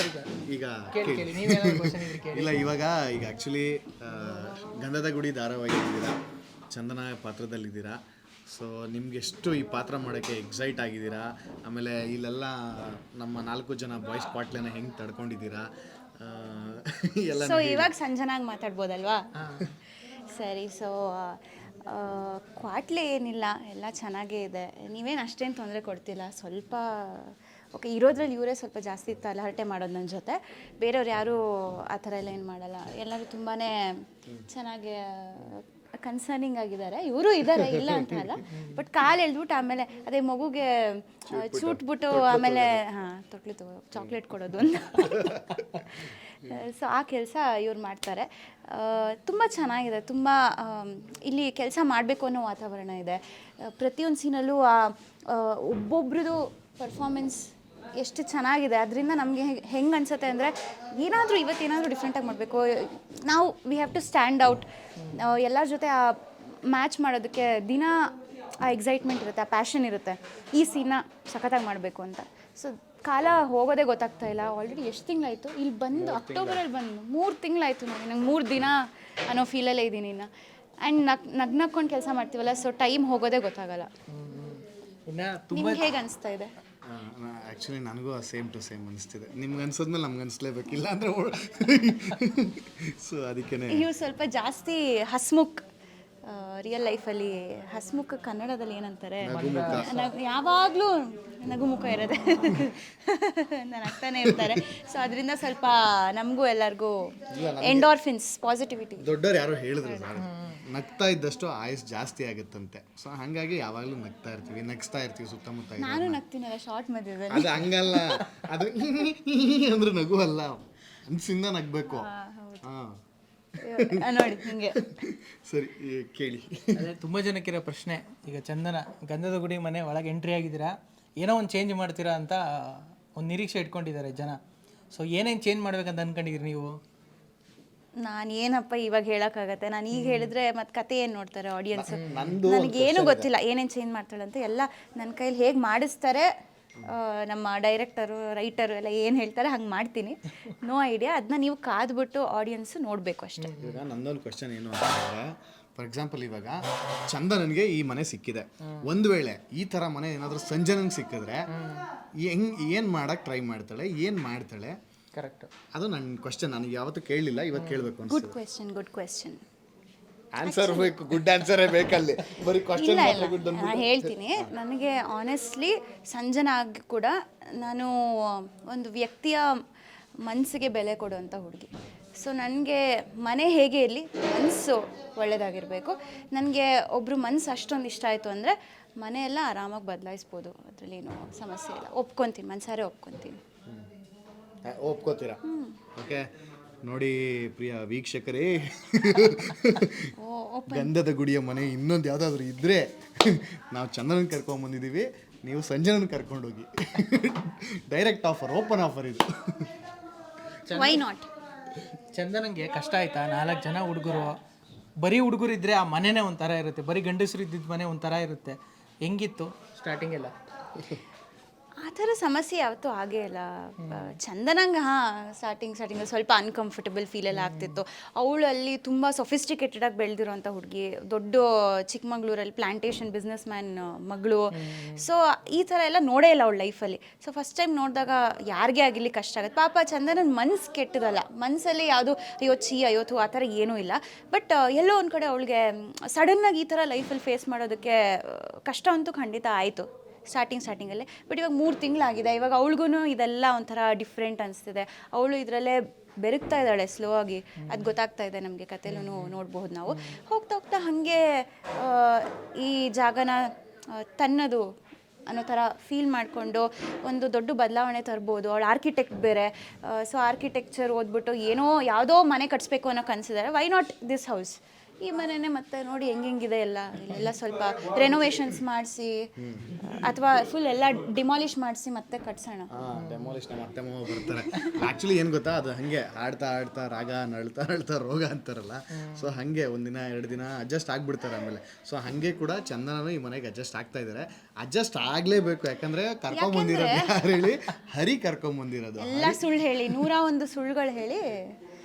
ಈಗ ಕೇಳಿ ಕೇಳಿ. ನೀವೇನಾದ್ರು ಕ್ವಶನ್ ಇದ್ರೆ ಕೇಳಿ ಇಲ್ಲ ಇವಾಗ ಈಗ ಆ್ಯಕ್ಚುಲಿ ಗಂಧದ ಗುಡಿ ಧಾರಾವಾಹಿ ಇದ್ದೀರಾ ಚಂದನ ಪಾತ್ರದಲ್ಲಿದ್ದೀರಾ? ಸೊ ನಿಮ್ಗೆ ಎಷ್ಟು ಈ ಪಾತ್ರ ಮಾಡೋಕ್ಕೆ ಎಕ್ಸೈಟ್ ಆಗಿದ್ದೀರಾ? ಆಮೇಲೆ ಇಲ್ಲೆಲ್ಲ ನಮ್ಮ ನಾಲ್ಕು ಜನ ಬಾಯ್ಸ್ ಪಾಟ್ಲೆನ ಹೆಂಗೆ ತಡ್ಕೊಂಡಿದ್ದೀರಾ? ಆ, ಎಲ್ಲ ಸೊ ಇವಾಗ ಸಂಜನಾಗಿ ಮಾತಾಡ್ಬೋದಲ್ವಾ? ಸರಿ ಸೊ ಕ್ವಾಟ್ಲೆ ಏನಿಲ್ಲ ಎಲ್ಲ ಚೆನ್ನಾಗೇ ಇದೆ. ನೀವೇನು ಅಷ್ಟೇನು ತೊಂದರೆ ಕೊಡ್ತಿಲ್ಲ ಸ್ವಲ್ಪ ಓಕೆ ಇರೋದ್ರಲ್ಲಿ ಇವರೇ ಸ್ವಲ್ಪ ಜಾಸ್ತಿ ತಲಹರಟೆ ಮಾಡೋದು ನನ್ನ ಜೊತೆ. ಬೇರೆಯವ್ರು ಯಾರೂ ಆ ಥರ ಎಲ್ಲ ಏನು ಮಾಡಲ್ಲ. ಎಲ್ಲರೂ ತುಂಬಾ ಚೆನ್ನಾಗಿ ಕನ್ಸರ್ನಿಂಗ್ ಆಗಿದ್ದಾರೆ. ಇವರು ಇದ್ದಾರೆ ಇಲ್ಲ ಅಂತ ಅಲ್ಲ ಬಟ್ ಕಾಲು ಎಳ್ದ್ಬಿಟ್ಟು ಆಮೇಲೆ ಅದೇ ಮಗುಗೆ ಚೂಟ್ಬಿಟ್ಟು ಆಮೇಲೆ ಹಾಂ ತೊಟ್ಲು ತಗೋ ಚಾಕ್ಲೇಟ್ ಕೊಡೋದು ಅಂತ. ಸೊ ಆ ಕೆಲಸ ಇವ್ರು ಮಾಡ್ತಾರೆ. ತುಂಬ ಚೆನ್ನಾಗಿದೆ. ತುಂಬ ಇಲ್ಲಿ ಕೆಲಸ ಮಾಡಬೇಕು ಅನ್ನೋ ವಾತಾವರಣ ಇದೆ. ಪ್ರತಿಯೊಂದು ಸೀನಲ್ಲೂ ಆ ಆ, ಒಬ್ಬೊಬ್ರದ್ದು ಪರ್ಫಾರ್ಮೆನ್ಸ್ ಎಷ್ಟು ಚೆನ್ನಾಗಿದೆ ಅದರಿಂದ ನಮಗೆ ಹೆಂಗೆ ಅನಿಸುತ್ತೆ ಅಂದರೆ ಏನಾದರೂ ಇವತ್ತೇನಾದರೂ ಡಿಫ್ರೆಂಟಾಗಿ ಮಾಡಬೇಕು. ನಾವು we have to stand out ಎಲ್ಲರ ಜೊತೆ ಆ ಮ್ಯಾಚ್ ಮಾಡೋದಕ್ಕೆ ದಿನ ಆ ಎಕ್ಸೈಟ್ಮೆಂಟ್ ಇರುತ್ತೆ ಆ ಪ್ಯಾಷನ್ ಇರುತ್ತೆ. ಈ ಸೀನ ಸಖತ್ತಾಗಿ ಮಾಡಬೇಕು ಅಂತ. ಸೊ ಕಾಲ ಹೋಗೋದೇ ಗೊತ್ತಾಗ್ತಾ ಇಲ್ಲ. ಆಲ್ರೆಡಿ ಎಷ್ಟು ತಿಂಗಳಾಯಿತು? ಇಲ್ಲಿ ಬಂದು ಅಕ್ಟೋಬರಲ್ಲಿ ಬಂದು ಮೂರು ತಿಂಗಳಾಯಿತು ನೋಡಿ ನಂಗೆ ಮೂರು ದಿನ ಅನ್ನೋ ಫೀಲಲ್ಲೇ ಇದ್ದೀನಿ ಇನ್ನು. ಆ್ಯಂಡ್ ನಗ್ ನಗ್ ನಕ್ಕೊಂಡು ಕೆಲಸ ಮಾಡ್ತೀವಲ್ಲ ಸೊ ಟೈಮ್ ಹೋಗೋದೇ ಗೊತ್ತಾಗಲ್ಲ. ನಿಮ್ಗೆ ಹೇಗೆ ಅನಿಸ್ತಾ ಇದೆ? ಆ್ಯಕ್ಚುಲಿ ನನಗೂ ಸೇಮ್ ಟು ಸೇಮ್ ಅನಿಸ್ತಿದೆ. ನಿಮ್ಗೆ ಅನ್ಸೋದ್ಮೇಲೆ ನಮ್ಗೆ ಅನಿಸ್ಲೇಬೇಕಿಲ್ಲ ಅಂದರೆ ಸೊ ಅದಕ್ಕೆ ನೀವು ಸ್ವಲ್ಪ ಜಾಸ್ತಿ ಹಸ್ಮುಖ್. ರಿಯಲ್ ಲೈಫಲ್ಲಿ ಹಸ್ಮುಖ ಕನ್ನಡದಲ್ಲಿ ಏನಂತಾರೆ? ಯಾವಾಗಲೂ ನಗುಮುಖ ಇರೋದೆ. ನಾನು ಆಗ್ತಾನೆ ಇರ್ತಾರೆ ಸೊ ಅದರಿಂದ ಸ್ವಲ್ಪ ನಮಗೂ ಎಲ್ಲರಿಗೂ ಎಂಡೋರ್ಫಿನ್ಸ್ ಪಾಸಿಟಿವಿಟಿ ದೊಡ್ಡವ್ರು ಯಾರೋ ಹೇಳಿದ್ರು ನಗ್ತಾ ಇದ್ದಷ್ಟು ಆಯುಸ್ ಜಾಸ್ತಿ ಆಗುತ್ತಂತೆ. ಸೊ ಹಾಗಾಗಿ ಯಾವಾಗಲೂ ನಗ್ತಾ ಇರ್ತೀವಿ ನಗ್ಸ್ತಾ ಇರ್ತೀವಿ ಸುತ್ತಮುತ್ತ. ನಾನು ನಗ್ತೀನಲ್ಲ ಶಾರ್ಟ್ ಮಧ್ಯದಲ್ಲಿ. ಅದು ಹಂಗಲ್ಲ. ಅದು ಅಂದ್ರೆ ನಗು ಅಲ್ಲ ಅನ್ಸಿಂದ ನಗ್ಬೇಕು ಹಾ. ನೋಡಿ ಹಿಂಗೆ. ಸರಿ ಕೇಳಿ. ಅದೇ ತುಂಬ ಜನಕ್ಕಿರೋ ಪ್ರಶ್ನೆ. ಈಗ ಚಂದನ ಗಂಧದ ಗುಡಿ ಮನೆ ಒಳಗೆ ಎಂಟ್ರಿ ಆಗಿದ್ದೀರಾ? ಏನೋ ಒಂದು ಚೇಂಜ್ ಮಾಡ್ತೀರಾ ಅಂತ ಒಂದು ನಿರೀಕ್ಷೆ ಇಟ್ಕೊಂಡಿದ್ದಾರೆ ಜನ. ಸೊ ಏನೇನು ಚೇಂಜ್ ಮಾಡ್ಬೇಕಂತ ಅನ್ಕೊಂಡಿದ್ದೀರಿ ನೀವು? ನಾನು ಏನಪ್ಪ ಇವಾಗ ಹೇಳೋಕ್ಕಾಗತ್ತೆ? ನಾನು ಈಗ ಹೇಳಿದ್ರೆ ಮತ್ತೆ ಕತೆ ಏನು ನೋಡ್ತಾರೆ ಆಡಿಯನ್ಸ್ ನನಗೇನು ಗೊತ್ತಿಲ್ಲ. ಏನೇನು ಚೇಂಜ್ ಮಾಡ್ತಾಳೆ ಅಂತ ಎಲ್ಲ ನನ್ನ ಕೈಲಿ ಹೇಗೆ ಮಾಡಿಸ್ತಾರೆ? ನಮ್ಮ ಡೈರೆಕ್ಟರು ರೈಟರು ಎಲ್ಲ ಏನು ಹೇಳ್ತಾರೆ ಹಂಗೆ ಮಾಡ್ತೀನಿ. ನೋ ಐಡಿಯಾ ಅದನ್ನ ನೀವು ಕಾದ್ಬಿಟ್ಟು ಆಡಿಯನ್ಸ್ ನೋಡಬೇಕು ಅಷ್ಟೇ. ಇವಾಗ ನಂದೊಂದು ಕ್ವಶನ್ ಏನು ಅಂತಂದ್ರೆ ಫಾರ್ ಎಕ್ಸಾಂಪಲ್ ಇವಾಗ ಚಂದನನ್ಗೆ ಈ ಮನೆ ಸಿಕ್ಕಿದೆ. ಒಂದು ವೇಳೆ ಈ ಥರ ಮನೆ ಏನಾದರೂ ಸಂಜನನ್ಗೆ ಸಿಕ್ಕಿದ್ರೆ ಹೆಂಗ್ ಏನು ಮಾಡಕ್ಕೆ ಟ್ರೈ ಮಾಡ್ತಾಳೆ ಏನು ಮಾಡ್ತಾಳೆ? ಕರೆಕ್ಟ್ ಅದು ನನ್ನ ಕ್ವಶನ್ ನನಗೆ ಯಾವತ್ತೂ ಕೇಳಲಿಲ್ಲ ಇವತ್ತು ಕೇಳಬೇಕು good question good question answer ಬೇಕು ಗುಡ್ ಆನ್ಸರೇ ಬೇಕಲ್ಲಿ. ಬರೀ ಕ್ವಶನ್ ಇಲ್ಲ. ಇಲ್ಲ ನಾನು ಹೇಳ್ತೀನಿ. ನನಗೆ ಆನೆಸ್ಟ್ಲಿ ಸಂಜನಾಗ್ ಕೂಡ ನಾನು ಒಂದು ವ್ಯಕ್ತಿಯ ಮನಸ್ಸಿಗೆ ಬೆಲೆ ಕೊಡುವಂಥ ಹುಡುಗಿ. ಸೊ ನನಗೆ ಮನೆ ಹೇಗೆ ಇರಲಿ ಮನಸ್ಸು ಒಳ್ಳೆಯದಾಗಿರಬೇಕು ನನಗೆ ಒಬ್ಬರು ಮನಸ್ಸು ಅಷ್ಟೊಂದು ಇಷ್ಟ ಆಯಿತು ಅಂದರೆ ಮನೆಯೆಲ್ಲ ಆರಾಮಾಗಿ ಬದಲಾಯಿಸ್ಬೋದು. ಅದರಲ್ಲಿ ಏನು ಸಮಸ್ಯೆ ಇಲ್ಲ. ಒಪ್ಕೊತೀನಿ ಮನಸಾರೆ ಒಪ್ಕೊತೀನಿ. ಒಪ್ಕೋತೀರಾ? ಓಕೆ ನೋಡಿ ಪ್ರಿಯ ವೀಕ್ಷಕರೇ. ಗಂಧದ ಗುಡಿಯ ಮನೆ ಇನ್ನೊಂದು ಯಾವುದಾದ್ರೂ ಇದ್ರೆ ನಾವು ಚಂದನನ್ ಬಂದಿದೀವಿ. ನೀವು ಸಂಜನನ್ ಕರ್ಕೊಂಡೋಗಿ ಡೈರೆಕ್ಟ್ ಆಫರ್ ಓಪನ್ ಆಫರ್ ಇದು. ವೈ ನಾಟ್ ಚಂದನಂಗೆ ಕಷ್ಟ ಆಯ್ತಾ? ನಾಲ್ಕು ಜನ ಹುಡುಗರು. ಬರೀ ಹುಡುಗರು ಇದ್ರೆ ಆ ಮನೆನೇ ಒಂಥರ ಇರುತ್ತೆ. ಬರೀ ಗಂಡಸರು ಇದ್ದಿದ್ದ ಮನೆ ಒಂಥರ ಇರುತ್ತೆ. ಹೆಂಗಿತ್ತು? ಸ್ಟಾರ್ಟಿಂಗ್ ಎಲ್ಲ. ಆ ಥರ ಸಮಸ್ಯೆ ಯಾವತ್ತೂ ಆಗೇ ಇಲ್ಲ. ಚಂದನಂಗೆ ಹಾಂ ಸ್ಟಾರ್ಟಿಂಗ್ ಸ್ಟಾರ್ಟಿಂಗಲ್ಲಿ ಸ್ವಲ್ಪ ಅನ್ಕಂಫರ್ಟಬಲ್ ಫೀಲ್ ಎಲ್ಲ ಆಗ್ತಿತ್ತು. ಅವಳು ಅಲ್ಲಿ ತುಂಬ ಸೊಫಿಸ್ಟಿಕೇಟೆಡಾಗಿ ಬೆಳೆದಿರೋಂಥ ಹುಡುಗಿ ದೊಡ್ಡ ಚಿಕ್ಕಮಗಳೂರಲ್ಲಿ ಪ್ಲಾಂಟೇಶನ್ ಬಿಸ್ನೆಸ್ ಮ್ಯಾನ್ ಮಗಳು. ಸೊ ಈ ಥರ ಎಲ್ಲ ನೋಡೇ ಇಲ್ಲ ಅವಳ ಲೈಫಲ್ಲಿ ಸೊ ಫಸ್ಟ್ ಟೈಮ್ ನೋಡಿದಾಗ ಯಾರಿಗೆ ಆಗಿರಲಿ ಕಷ್ಟ ಆಗುತ್ತೆ. ಪಾಪ ಚಂದನನ ಮನ್ಸು ಕೆಟ್ಟದಲ್ಲ. ಮನಸ್ಸಲ್ಲಿ ಯಾವುದು ಅಯ್ಯೋ ಛೀ ಅಯ್ಯೋ ಥು ಆ ಥರ ಏನೂ ಇಲ್ಲ. ಬಟ್ ಎಲ್ಲೋ ಒಂದು ಕಡೆ ಅವಳಿಗೆ ಸಡನ್ನಾಗಿ ಈ ಥರ ಲೈಫಲ್ಲಿ ಫೇಸ್ ಮಾಡೋದಕ್ಕೆ ಕಷ್ಟ ಅಂತೂ ಖಂಡಿತ ಆಯಿತು. ಸ್ಟಾರ್ಟಿಂಗ್ ಸ್ಟಾರ್ಟಿಂಗಲ್ಲೇ ಬಟ್ ಇವಾಗ ಮೂರು ತಿಂಗಳಾಗಿದೆ. ಇವಾಗ ಅವಳಿಗೂ ಇದೆಲ್ಲ ಒಂಥರ ಡಿಫ್ರೆಂಟ್ ಅನಿಸ್ತಿದೆ. ಅವಳು ಇದರಲ್ಲೇ ಬೆರಗ್ತಾ ಇದ್ದಾಳೆ ಸ್ಲೋ ಆಗಿ. ಅದು ಗೊತ್ತಾಗ್ತಾ ಇದೆ ನಮಗೆ ಕಥೆಲೂ ನೋಡ್ಬೋದು ನಾವು. ಹೋಗ್ತಾ ಹೋಗ್ತಾ ಹಾಗೆ ಈ ಜಾಗನ ತನ್ನದು ಅನ್ನೋ ಥರ ಫೀಲ್ ಮಾಡಿಕೊಂಡು ಒಂದು ದೊಡ್ಡ ಬದಲಾವಣೆ ತರ್ಬೋದು. ಅವಳು ಆರ್ಕಿಟೆಕ್ಟ್ ಬೇರೆ. ಸೊ ಆರ್ಕಿಟೆಕ್ಚರ್ ಓದ್ಬಿಟ್ಟು ಏನೋ ಯಾವುದೋ ಮನೆ ಕಟ್ಸ್ಬೇಕು ಅನ್ನೋ ಕನಸಿದ್ದಾರೆ ವೈ ನಾಟ್ ದಿಸ್ ಹೌಸ್ ಈ ಮನೆನೇ ಮತ್ತೆ ನೋಡಿ ಹೆಂಗೆಂಗಿದೆ ಎಲ್ಲ. ಇಲ್ಲೆಲ್ಲ ಸ್ವಲ್ಪ ರೆನೋವೇಷನ್ಸ್ ಮಾಡಿಸಿ ಅಥವಾ ಫುಲ್ ಎಲ್ಲ ಡಿಮಾಲಿಶ್ ಮಾಡಿಸಿ ಮತ್ತೆ ಕಟ್ಸೋಣ. ಹಾಂ ಮತ್ತೆ ನಮ್ಮ ಅತ್ತೆ ಮಾವ ಬರ್ತಾರೆ. ಆ್ಯಕ್ಚುಲಿ ಏನು ಗೊತ್ತಾ? ಅದು ಹಂಗೆ ಆಡ್ತಾ ಆಡ್ತಾ ರಾಗ ನಳ್ತಾ ನಳ್ತಾ ರೋಗ ಅಂತಾರಲ್ಲ. ಸೊ ಹಂಗೆ ಒಂದಿನ ಎರಡು ದಿನ ಅಡ್ಜಸ್ಟ್ ಆಗ್ಬಿಡ್ತಾರೆ ಆಮೇಲೆ. ಸೊ ಹಂಗೆ ಕೂಡ ಚಂದನನು ಈ ಮನೆಗೆ ಅಡ್ಜಸ್ಟ್ ಆಗ್ತಾ ಇದ್ದಾರೆ ಅಡ್ಜಸ್ಟ್ ಆಗಲೇಬೇಕು ಯಾಕಂದ್ರೆ ಕರ್ಕೊಂಬಂದಿರೋದು ಯಾರು ಹೇಳಿ? ಹರಿ ಕರ್ಕೊಂಬಂದಿರೋದು ಎಲ್ಲ ಸುಳ್ಳು ಹೇಳಿ ನೂರ ಒಂದು ಸುಳ್ಳುಗಳು ಹೇಳಿ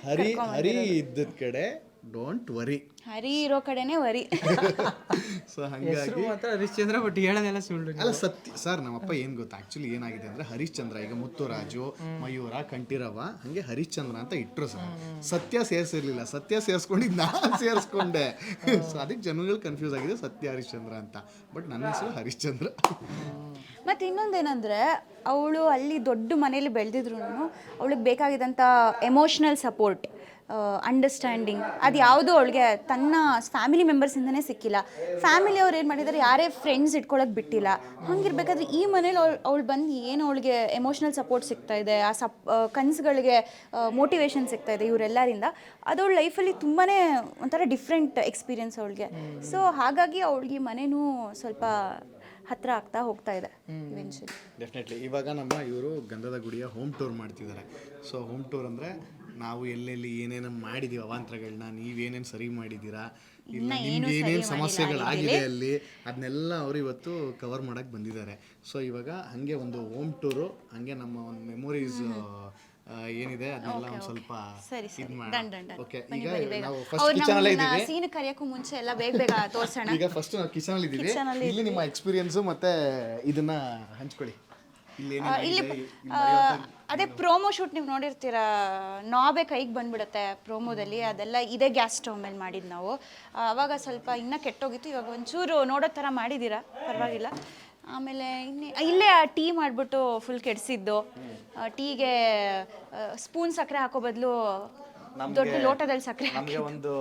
ಹರಿ ಹರಿ ಇದ್ದದ ಕಡೆ ಡೋಂಟ್ ವರಿ ಹರಿ ಇರೋ ಕಡೆನೇ ವರಿ. ಸೊ ಹಾಗಾಗಿ ಮಾತ್ರ ಹರಿಶ್ಚಂದ್ರ ಬಟ್ ಹೇಳೋದೆಲ್ಲ ಸುಳ್ಳು ಅಲ್ಲ ಸತ್ಯ ಸರ್ ನಮ್ಮಪ್ಪ ಏನು ಗೊತ್ತಾ? ಆ್ಯಕ್ಚುಲಿ ಏನಾಗಿದೆ ಅಂದ್ರೆ ಹರಿಶ್ಚಂದ್ರ ಈಗ ಮುತ್ತುರಾಜು ಮಯೂರ ಕಂಠೀರವ ಹಾಗೆ ಹರಿಶ್ಚಂದ್ರ ಅಂತ ಇಟ್ಟರು ಸರ್. ಸತ್ಯ ಸೇರ್ಸಿರ್ಲಿಲ್ಲ. ಸತ್ಯ ಸೇರಿಸ್ಕೊಂಡಿದ್ದು ನಾನು ಸೇರಿಸ್ಕೊಂಡೆ. ಸೊ ಅದಕ್ಕೆ ಜನಗಳು ಕನ್ಫ್ಯೂಸ್ ಆಗಿದೆ ಸತ್ಯ ಹರಿಶ್ಚಂದ್ರ ಅಂತ. ಬಟ್ ನನ್ನ ಹೆಸರು ಹರಿಶ್ಚಂದ್ರ. ಮತ್ತೆ ಇನ್ನೊಂದೇನಂದ್ರೆ ಅವಳು ಅಲ್ಲಿ ದೊಡ್ಡ ಮನೇಲಿ ಬೆಳೆದಿದ್ರು ಅವಳಿಗೆ ಬೇಕಾಗಿದ್ದಂಥ ಎಮೋಷ್ನಲ್ ಸಪೋರ್ಟ್ ಅಂಡರ್ಸ್ಟ್ಯಾಂಡಿಂಗ್ ಅದು ಯಾವುದೂ ಅವಳಿಗೆ ತನ್ನ ಫ್ಯಾಮಿಲಿ ಮೆಂಬರ್ಸಿಂದನೇ ಸಿಕ್ಕಿಲ್ಲ. ಫ್ಯಾಮಿಲಿ ಅವ್ರು ಏನು ಮಾಡಿದ್ದಾರೆ ಯಾರೇ ಫ್ರೆಂಡ್ಸ್ ಇಟ್ಕೊಳ್ಳೋಕೆ ಬಿಟ್ಟಿಲ್ಲ. ಹಂಗಿರ್ಬೇಕಾದ್ರೆ ಈ ಮನೇಲಿ ಅವಳು ಅವಳು ಬಂದು ಏನು ಅವಳಿಗೆ ಎಮೋಷ್ನಲ್ ಸಪೋರ್ಟ್ ಸಿಗ್ತಾ ಇದೆ ಆ ಸಪ್ ಕನಸುಗಳಿಗೆ ಮೋಟಿವೇಶನ್ ಸಿಗ್ತಾ ಇದೆ ಇವರೆಲ್ಲರಿಂದ ಅದು ಅವಳ ಲೈಫಲ್ಲಿ ತುಂಬಾ ಒಂಥರ ಡಿಫ್ರೆಂಟ್ ಎಕ್ಸ್ಪೀರಿಯನ್ಸ್ ಅವಳಿಗೆ. ಸೊ ಹಾಗಾಗಿ ಅವಳಿಗೆ ಮನೇನೂ ಸ್ವಲ್ಪ ಹತ್ರ ಆಗ್ತಾ ಹೋಗ್ತಾ ಇದೆ. ಡೆಫಿನೆಟ್ಲಿ ಇವಾಗ ನಮ್ಮ ಇವರು ಗಂಧದ ಗುಡಿಯ ಹೋಮ್ ಟೂರ್ ಮಾಡ್ತಿದ್ದಾರೆ. ಸೊ ಹೋಮ್ ಟೂರ್ ಅಂದರೆ ನಾವು ಎಲ್ಲೆಲ್ಲಿ ಏನೇನು ಮಾಡಿದೀವಿ ಅವಾಂತರಗಳನ್ನ ನೀವೇನೇನು ಸರಿ ಮಾಡಿದ್ದೀರಾ ಇಲ್ಲ ನಿಮ್ಗೆ ಏನೇನು ಸಮಸ್ಯೆಗಳಾಗಿದೆ ಅಲ್ಲಿ ಅದನ್ನೆಲ್ಲ ಅವರು ಇವತ್ತು ಕವರ್ ಮಾಡಕ್ಕೆ ಬಂದಿದ್ದಾರೆ. ಸೊ ಇವಾಗ ಹಾಗೆ ಒಂದು ಹೋಮ್ ಟೂರು ಹಾಗೆ ನಮ್ಮ ಒಂದು ಮೆಮೊರೀಸ್ ಏನಿದೆ ಅದನ್ನೆಲ್ಲ ಒಂದು ಸ್ವಲ್ಪ ಇದು ಓಕೆ ಈಗ ನಾವು ಫಸ್ಟ್ ಕಿಚನ್ ಅಲ್ಲೇ ಇದ್ದೀವಿ. ಸೀನ್ ಕರಿಯಕ್ಕೂ ಮುಂಚೆ ಎಲ್ಲ ಬೇಗ ಬೇಗ ತೋರಿಸೋಣ. ಈಗ ಫಸ್ಟ್ ನಾವು ಕಿಚನ್ ಅಲ್ಲಿ ಇದ್ದೀವಿ. ಇಲ್ಲಿ ನಿಮ್ಮ ಎಕ್ಸ್ಪೀರಿಯನ್ಸ್ ಮತ್ತೆ ಇದನ್ನ ಹಂಚ್ಕೊಳ್ಳಿ. ಇಲ್ಲಿ ಅದೇ ಪ್ರೋಮೋ ಶೂಟ್ ನೀವು ನೋಡಿರ್ತೀರಾ ನಾಬೆ ಕೈಗೆ ಬಂದ್ಬಿಡುತ್ತೆ ಪ್ರೋಮೋದಲ್ಲಿ ಅದೆಲ್ಲ ಇದೇ ಗ್ಯಾಸ್ ಸ್ಟವ್ ಮೇಲೆ ಮಾಡಿದ್ದು ನಾವು. ಅವಾಗ ಸ್ವಲ್ಪ ಇನ್ನೂ ಕೆಟ್ಟೋಗಿತ್ತು ಇವಾಗ ಒಂಚೂರು ನೋಡೋ ಥರ ಮಾಡಿದ್ದೀರಾ? ಪರವಾಗಿಲ್ಲ. ಆಮೇಲೆ ಇನ್ನೇ ಇಲ್ಲೇ ಆ ಟೀ ಮಾಡಿಬಿಟ್ಟು ಫುಲ್ ಕೆಡಿಸಿದ್ದು. ಟೀಗೆ ಸ್ಪೂನ್ ಸಕ್ಕರೆ ಹಾಕೋ ಬದಲು ದೊಡ್ಡ ಲೋಟದಲ್ಲಿ ಸಕ್ಕರೆ ನಮಗೆ ಒಂದು